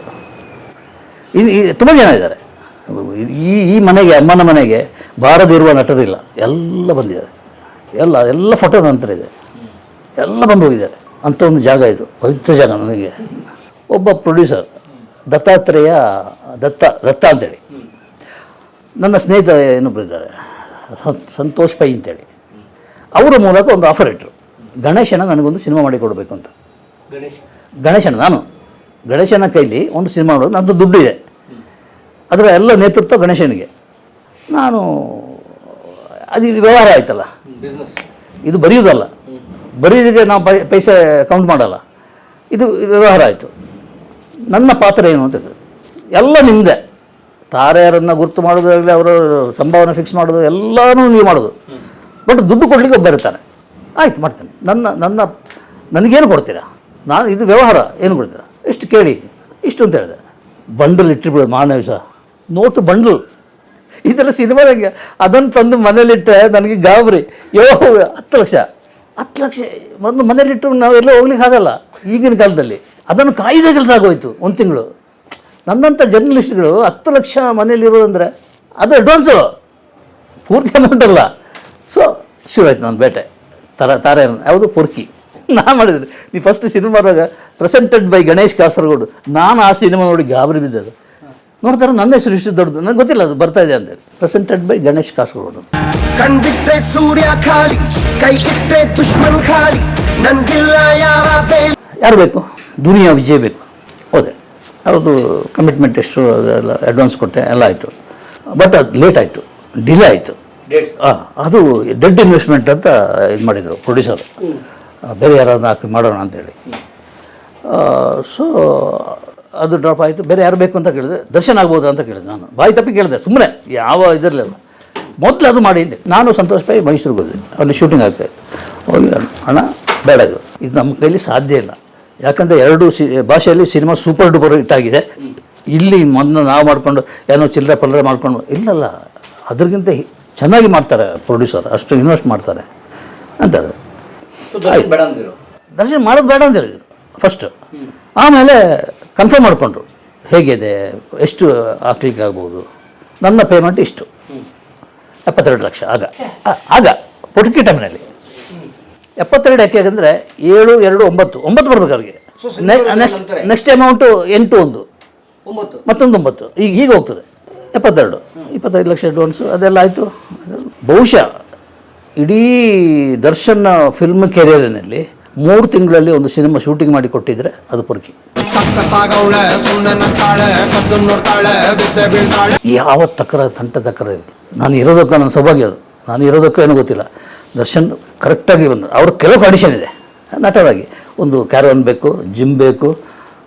ಇದು ತುಂಬ ಜನ ಇದ್ದಾರೆ. ಈ ಈ ಮನೆಗೆ, ಅಮ್ಮನ ಮನೆಗೆ ಬಾರದಿರುವ ನಟರಿಲ್ಲ. ಎಲ್ಲ ಬಂದಿದ್ದಾರೆ. ಎಲ್ಲ ಎಲ್ಲ ಫೋಟೋ ನಂತರ ಇದೆ. ಎಲ್ಲ ಬಂದು ಹೋಗಿದ್ದಾರೆ ಅಂಥ ಒಂದು ಜಾಗ ಇದು ಪವಿತ್ರ ಜಾಗ ನನಗೆ. ಒಬ್ಬ ಪ್ರೊಡ್ಯೂಸರ್ ದತ್ತಾತ್ರೇಯ ದತ್ತ ದತ್ತ ಅಂತೇಳಿ. ನನ್ನ ಸ್ನೇಹಿತ ಏನೊಬ್ಬರು ಇದ್ದಾರೆ. ಸಂ- ಸಂತೋಷ್ ಪೈ ಅಂತೇಳಿ. ಅವರ ಮೂಲಕ ಒಂದು ಆಫರ್ ಇಟ್ಟರು ಗಣೇಶನ ನನಗೊಂದು ಸಿನಿಮಾ ಮಾಡಿ ಕೊಡಬೇಕು ಅಂತ. ಗಣೇಶ್. ಗಣೇಶನ ನಾನು. ಗಣೇಶನ ಕೈಲಿ ಒಂದು ಸಿನಿಮಾ ಮಾಡೋದು. ನನ್ನದು ದುಡ್ಡು ಇದೆ ಅದರ ಎಲ್ಲ ನೇತೃತ್ವ ಗಣೇಶನಿಗೆ. ನಾನು ಅದು ವ್ಯವಹಾರ ಆಯ್ತಲ್ಲ. ಇದು ಬರೆಯೋದಲ್ಲ. ಬರೆಯೋದಕ್ಕೆ ನಾವು ಪೈಸೆ ಕೌಂಟ್ ಮಾಡಲ್ಲ. ಇದು ವ್ಯವಹಾರ ಆಯಿತು. ನನ್ನ ಪಾತ್ರ ಏನು ಅಂತ. ಎಲ್ಲ ನಿಮ್ಮದೇ ತಾರೆಯರನ್ನು ಗುರುತು ಮಾಡೋದಾಗಲಿ ಅವರ ಸಂಭಾವನೆ ಫಿಕ್ಸ್ ಮಾಡೋದು, ಎಲ್ಲನೂ ನೀವು ಮಾಡೋದು. ಬಟ್ ದುಡ್ಡು ಕೊಡಲಿಕ್ಕೆ ಒಬ್ಬ ಆಯ್ತು, ಮಾಡ್ತೇನೆ. ನನ್ನ ನನ್ನ, ನನಗೇನು ಕೊಡ್ತೀರಾ? ನಾನು, ಇದು ವ್ಯವಹಾರ, ಏನು ಕೊಡ್ತೀರಾ? ಇಷ್ಟು ಕೇಳಿ, ಇಷ್ಟು ಅಂತ ಹೇಳಿದೆ. ಬಂಡಲ್ ಇಟ್ಟಿರ್ಬಿಡೋದು ಮಾನವ ಸಹ ನೋಟು ಬಂಡಲ್. ಇದೆಲ್ಲ ಸಿನಿಮಾದಂಗೆ ಅದನ್ನು ತಂದು ಮನೇಲಿಟ್ಟರೆ ನನಗೆ ಗಾಬರಿ. ಯೋ ಹತ್ತು ಲಕ್ಷ. ಹತ್ತು ಲಕ್ಷ ಮೊದಲು ಮನೇಲಿಟ್ಟು ನಾವೆಲ್ಲ ಹೋಗ್ಲಿಕ್ಕೆ ಆಗಲ್ಲ ಈಗಿನ ಕಾಲದಲ್ಲಿ. ಅದನ್ನು ಕಾಯ್ದೆ ಕೆಲಸ ಆಗೋಯ್ತು ಒಂದು ತಿಂಗಳು. ನನ್ನಂಥ ಜರ್ನಲಿಸ್ಟ್ಗಳು ಹತ್ತು ಲಕ್ಷ ಮನೇಲಿರೋದಂದರೆ ಅದು ಅಡ್ವಾನ್ಸು ಪೂರ್ತಿ ಅಮೌಂಟ್ ಅಲ್ಲ. ಸೊ ಶುರು ಆಯ್ತು ನನ್ನ ಬೇಟೆ. ತರ, ತಾರೆ ಯಾವುದು ಪೊರ್ಕಿ. [LAUGHS] ನಾನು ಮಾಡಿದ್ರಿ ನೀವು ಫಸ್ಟ್ ಸಿನಿಮಾದಾಗ ಪ್ರೆಸೆಂಟೆಡ್ ಬೈ ಗಣೇಶ್ ಕಾಸರಗೋಡು. ನಾನು ಆ ಸಿನಿಮಾ ನೋಡಿ ಗಾಬರಿ ಬಿದ್ದದು ನೋಡ್ತಾರೆ ನನ್ನ ಹೆಸರು ಇಷ್ಟು ದೊಡ್ಡದು. ನನಗೆ ಗೊತ್ತಿಲ್ಲ ಅದು ಬರ್ತಾ ಇದೆ ಅಂತೇಳಿ ಪ್ರೆಸೆಂಟೆಡ್ ಬೈ ಗಣೇಶ್ ಕಾಸರಗೋಡು. ಕಂಡಿಟ್ರೆ ಸೂರ್ಯ ಖಾಲಿ ಕೈ ಇಟ್ಟರೆ ದುಶ್ಮನ್ ಖಾಲಿ ನನ್ಗಿಲ್ಲ ಯಾರ ಬೇಕು? ದುನಿಯಾ ವಿಜಯ್ ಬೇಕು. ಹೋದೆ. ಅವ್ರದ್ದು ಕಮಿಟ್ಮೆಂಟ್ ಎಷ್ಟು ಅದೆಲ್ಲ ಅಡ್ವಾನ್ಸ್ ಕೊಟ್ಟೆ ಎಲ್ಲ ಆಯಿತು. ಬಟ್ ಅದು ಲೇಟ್ ಆಯಿತು. ಡಿಲೇ ಆಯಿತು. ಡೇಟ್ಸ್ ಹಾಂ ಅದು ಡೆಡ್ ಇನ್ವೆಸ್ಟ್ಮೆಂಟ್ ಅಂತ ಇದು ಮಾಡಿದರು ಪ್ರೊಡ್ಯೂಸರ್ ಬೇರೆ ಯಾರಾದ್ರೂ ಹಾಕಿ ಮಾಡೋಣ ಅಂತೇಳಿ ಸೊ ಅದು ಡ್ರಾಪ್ ಆಯಿತು. ಬೇರೆ ಯಾರು ಬೇಕು ಅಂತ ಕೇಳಿದೆ. ದರ್ಶನ ಆಗ್ಬೋದು ಅಂತ ಕೇಳಿದೆ ನಾನು. ಬಾಯಿ ತಪ್ಪಿ ಕೇಳಿದೆ. ಸುಮ್ಮನೆ ಯಾವ ಇದರಲ್ಲ. ಮೊದಲು ಅದು ಮಾಡಿ ನಾನು ಸಂತೋಷ್ ಪೈ ಮೈಸೂರಿಗೆ ಹೋದೆ. ಅಲ್ಲಿ ಶೂಟಿಂಗ್ ಆಗ್ತಾಯಿತ್ತು ಹೋಗಿ ಹಣ ಬೇಡ ಇದು. ನಮ್ಮ ಕೈಲಿ ಸಾಧ್ಯ ಇಲ್ಲ. ಯಾಕಂದರೆ ಎರಡು ಸಿ ಭಾಷೆಯಲ್ಲಿ ಸಿನಿಮಾ ಸೂಪರ್ ಡೂಪರ್ ಹಿಟ್ ಆಗಿದೆ. ಇಲ್ಲಿ ಮೊದಲು ನಾವು ಮಾಡಿಕೊಂಡು ಏನೋ ಚಿಲ್ಲರೆ ಪಲ್ಲರೆ ಮಾಡ್ಕೊಂಡು. ಇಲ್ಲಲ್ಲ. ಅದ್ರಿಗಿಂತ ಚೆನ್ನಾಗಿ ಮಾಡ್ತಾರೆ ಪ್ರೊಡ್ಯೂಸರ್ ಅಷ್ಟು ಇನ್ವೆಸ್ಟ್ ಮಾಡ್ತಾರೆ. ಅಂತಾರೆ. ಬೇಡ ಅಂದಿರು. ದರ್ಶನ ಮಾಡೋದು ಬೇಡ ಅಂತ ಹೇಳಿದ್ರು ಫಸ್ಟ್ ಆಮೇಲೆ ಕನ್ಫರ್ಮ್ ಮಾಡಿಕೊಂಡ್ರು. ಹೇಗಿದೆ? ಎಷ್ಟು ಹಾಕ್ಲಿಕ್ಕೆ ಆಗ್ಬೋದು? ನನ್ನ ಪೇಮೆಂಟ್ ಇಷ್ಟು. ಎಪ್ಪತ್ತೆರಡು ಲಕ್ಷ. ಆಗ. ಆಗ. ಪೊಟಕಿ ಟೈಮ್ನಲ್ಲಿ. ಎಪ್ಪತ್ತೆರಡು ಯಾಕೆ ಅಂದರೆ ಏಳು ಎರಡು ಒಂಬತ್ತು. ಒಂಬತ್ತು ಬರ್ಬೇಕು ಅವ್ರಿಗೆ. ನೆಕ್ಸ್ಟ್ ನೆಕ್ಸ್ಟ್ ಅಮೌಂಟು ಎಂಟು ಒಂದು. ಒಂಬತ್ತು. ಮತ್ತೊಂದು ಒಂಬತ್ತು. ಈಗ ಈಗ ಹೋಗ್ತದೆ. ಎಪ್ಪತ್ತೆರಡು. ಇಪ್ಪತ್ತೈದು ಲಕ್ಷ ಅಡ್ವಾನ್ಸು ಅದೆಲ್ಲ ಆಯಿತು. ಬಹುಶಃ ಇಡೀ ದರ್ಶನ್ ಫಿಲ್ಮ್ ಕೆರಿಯರಿನಲ್ಲಿ ಮೂರು ತಿಂಗಳಲ್ಲಿ ಒಂದು ಸಿನಿಮಾ ಶೂಟಿಂಗ್ ಮಾಡಿ ಕೊಟ್ಟಿದ್ರೆ ಅದು ಪೊರ್ಕಿ ಯಾವ ತಕರ ತಂಟ ಇಲ್ಲ. ನಾನು ಇರೋದಕ್ಕೆ ನನ್ನ ಸೌಭಾಗ್ಯ ಅದು. ನಾನು ಇರೋದಕ್ಕೂ ಏನೂ ಗೊತ್ತಿಲ್ಲ. ದರ್ಶನ್ ಕರೆಕ್ಟಾಗಿ ಬಂದರು ಅವ್ರ ಕೆಲವು ಕಂಡೀಷನ್ ಇದೆ. ನಟವಾಗಿ ಒಂದು ಕ್ಯಾರವನ್ ಬೇಕು ಜಿಮ್ ಬೇಕು,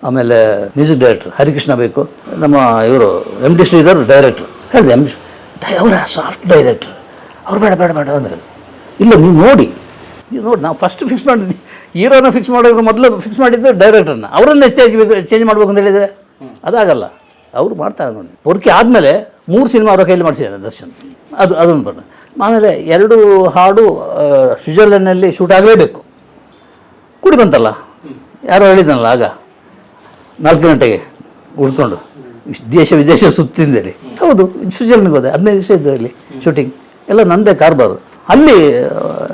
ಆಮೇಲೆ ಮ್ಯೂಸಿಕ್ ಡೈರೆಕ್ಟ್ರ್ ಹರಿಕೃಷ್ಣ ಬೇಕು. ನಮ್ಮ ಇವರು ಎಂ ಡಿ ಶ್ರೀಧರ್ ಡೈರೆಕ್ಟ್ರ್ ಹೇಳಿದೆ ಎಂ ಅವರ ಸಾಫ್ಟ್ ಡೈರೆಕ್ಟ್ರ್ ಅವ್ರು ಬೇಡ ಬೇಡ ಬೇಡ ಅಂದರೆ. ಇಲ್ಲ, ನೀವು ನೋಡಿ. ನೀವು ನೋಡಿ ನಾವು ಫಸ್ಟ್ ಫಿಕ್ಸ್ ಮಾಡಿದ್ವಿ ಹೀರೋನ ಫಿಕ್ಸ್ ಮಾಡೋದ್ರ ಮೊದಲು ಫಿಕ್ಸ್ ಮಾಡಿದ್ದು ಡೈರೆಕ್ಟರ್ನ ಅವರನ್ನೇ ಚೇಂಜ್ ಚೇಂಜ್ ಮಾಡ್ಬೇಕು ಅಂತ ಹೇಳಿದರೆ ಅದಾಗಲ್ಲ. ಅವರು ಮಾಡ್ತಾರೆ ನೋಡಿ. ಪೊರ್ಕಿ ಆದಮೇಲೆ ಮೂರು ಸಿನಿಮಾ ಅವರ ಕೈಯಲ್ಲಿ ಮಾಡಿಸಿದ್ದಾರೆ ದರ್ಶನ್. ಅದು, ಅದೊಂದು ಬಣ್ಣ ಆಮೇಲೆ ಎರಡು ಹಾಡು ಸ್ವಿಟ್ಜರ್ಲೆಂಡ್ನಲ್ಲಿ ಶೂಟ್ ಆಗಲೇಬೇಕು. ಕೂಡಿ ಬಂತಲ್ಲ? ಯಾರೋ ಹೇಳಿದ್ನಲ್ಲ ಆಗ? ನಾಲ್ಕು ಗಂಟೆಗೆ ಉಳ್ಕೊಂಡು ದೇಶ, ವಿದೇಶ ಸುತ್ತಿಂದೇಳಿ. ಹೌದು, ಸ್ವಿಟ್ಜರ್ಲೆಂಡ್ಗೆ ಹೋದೆ. ಹದಿನೈದು ದಿವಸ ಇದ್ದು ಅಲ್ಲಿ ಶೂಟಿಂಗ್ ಎಲ್ಲ ನಂದೇ ಕಾರ್ಬಾರು. ಅಲ್ಲಿ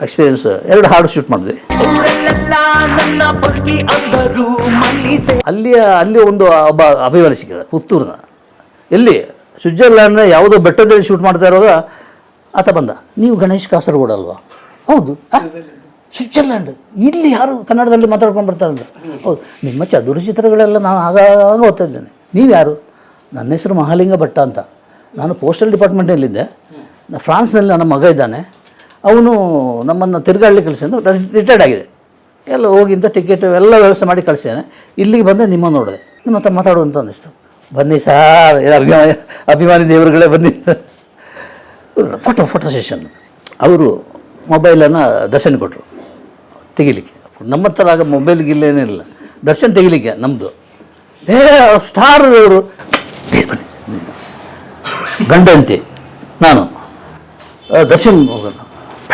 ಎಕ್ಸ್ಪೀರಿಯನ್ಸ್ ಎರಡು ಹಾಡು ಶೂಟ್ ಮಾಡಿದ್ವಿ. ಅಲ್ಲಿಯ ಅಲ್ಲಿ ಒಂದು ಒಬ್ಬ ಅಭಿಮಾನಿ ಸಿಕ್ಕಿದ ಪುತ್ತೂರಿನ. ಎಲ್ಲಿ? ಸ್ವಿಟ್ಜರ್ಲ್ಯಾಂಡ್ನ ಯಾವುದೋ ಬೆಟ್ಟದಲ್ಲಿ ಶೂಟ್ ಮಾಡ್ತಾ ಇರೋದ ಆತ ಬಂದ ನೀವು ಗಣೇಶ್ ಕಾಸರಗೋಡು ಅಲ್ವಾ? ಹೌದು? ಸ್ವಿಟ್ಜರ್ಲ್ಯಾಂಡ್. ಇಲ್ಲಿ ಯಾರು ಕನ್ನಡದಲ್ಲಿ ಮಾತಾಡ್ಕೊಂಡು ಬರ್ತಾರೆ? ಅಂದ್ರೆ ಹೌದು. ನಿಮ್ಮ ಚದುರು ಚಿತ್ರಗಳೆಲ್ಲ ನಾನು ಆಗಾಗ ಓದ್ತಾ ಇದ್ದೇನೆ. ನೀವು ಯಾರು? ನನ್ನ ಹೆಸರು ಮಹಾಲಿಂಗ ಭಟ್ಟ ಅಂತ. ನಾನು ಪೋಸ್ಟಲ್ ಡಿಪಾರ್ಟ್ಮೆಂಟಲ್ಲಿದ್ದೆ ಫ್ರಾನ್ಸ್ನಲ್ಲಿ ನನ್ನ ಮಗ ಇದ್ದಾನೆ. ಅವನು ನಮ್ಮನ್ನು ತಿರುಗಾಡಲಿ ಕಳಿಸಿ ರಿಟೈರ್ಡ್ ಆಗಿದೆ. ಎಲ್ಲ ಹೋಗಿ ಇಂಥ ಟಿಕೆಟ್ ಎಲ್ಲ ವ್ಯವಸ್ಥೆ ಮಾಡಿ ಕಳಿಸ್ತೇನೆ ಇಲ್ಲಿಗೆ ಬಂದೆ ನಿಮ್ಮ ನೋಡಿದೆ. ನಿಮ್ಮ ಹತ್ರ ಮಾತಾಡುವಂತ ಅನ್ನಿಸ್ತು. ಬನ್ನಿ ಸಾರ್ ಅಭಿಮಾನಿ ಅಭಿಮಾನಿ ದೇವರುಗಳೇ ಬನ್ನಿ. ಫೋಟೋ ಫೋಟೋ ಸೆಷನ್ ಅವರು ಮೊಬೈಲನ್ನು ದರ್ಶನ ಕೊಟ್ಟರು ತೆಗಿಲಿಕ್ಕೆ. ನಮ್ಮ ಹತ್ರ ಆಗ ಮೊಬೈಲ್ ಗಿಲ್ಲೇನಿಲ್ಲ ದರ್ಶನ್ ತೆಗಿಲಿಕ್ಕೆ ನಮ್ಮದು ಏ ಸ್ಟಾರ್ ಅವರು ಗಂಡಂತಿ. ನಾನು. ದರ್ಶನ್ ಹೋಗೋಣ.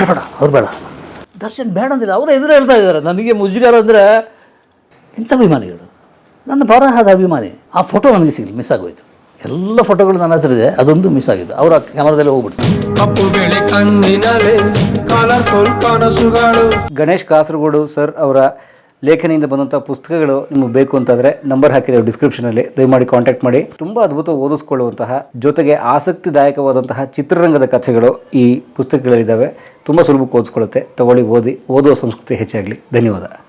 ಬೇಡ ಅವ್ರು ಬೇಡ. ದರ್ಶನ್ ಬೇಡ ಅಂದಿಲ್ಲ ಅವರು ಎದುರು ಹೇಳ್ತಾ ಇದ್ದಾರೆ. ನನಗೆ ಮುಜುಗಾರ ಅಂದರೆ ಇಂಥ ಅಭಿಮಾನಿಗಳು. ನನ್ನ ಬರಹದ ಅಭಿಮಾನಿ. ಆ ಫೋಟೋ ನನಗೆ ಸಿಗಲಿ ಮಿಸ್ ಆಗೋಯ್ತು. ಎಲ್ಲ ಫೋಟೋಗಳು ನನ್ನ ಹತ್ರ ಇದೆ ಅದೊಂದು ಮಿಸ್ ಆಗಿತ್ತು ಅವರ ಕ್ಯಾಮರಾದಲ್ಲೇ ಹೋಗ್ಬಿಡ್ತು ಕಪ್ಪು ಬೆಳೆ ಕಣ್ಣಿನಲೆ ಗಣೇಶ್ ಕಾಸರಗೋಡು ಸರ್ ಅವರ ಲೇಖನಿಯಿಂದ ಬಂದಂಥ ಪುಸ್ತಕಗಳು ನಿಮಗೆ ಬೇಕು ಅಂತಂದರೆ ನಂಬರ್ ಹಾಕಿದ್ದೇವೆ ಡಿಸ್ಕ್ರಿಪ್ಷನಲ್ಲಿ. ದಯಮಾಡಿ ಕಾಂಟ್ಯಾಕ್ಟ್ ಮಾಡಿ. ತುಂಬ ಅದ್ಭುತ ಓದಿಸ್ಕೊಳ್ಳುವಂತಹ ಜೊತೆಗೆ ಆಸಕ್ತಿದಾಯಕವಾದಂತಹ ಚಿತ್ರರಂಗದ ಕಥೆಗಳು ಈ ಪುಸ್ತಕಗಳಿದ್ದಾವೆ ತುಂಬ ಸುಲಭಕ್ಕೆ ಓದಿಸ್ಕೊಳ್ಳುತ್ತೆ ತಗೊಳ್ಳಿ ಓದಿ ಓದುವ ಸಂಸ್ಕೃತಿ ಹೆಚ್ಚಾಗಲಿ. ಧನ್ಯವಾದ.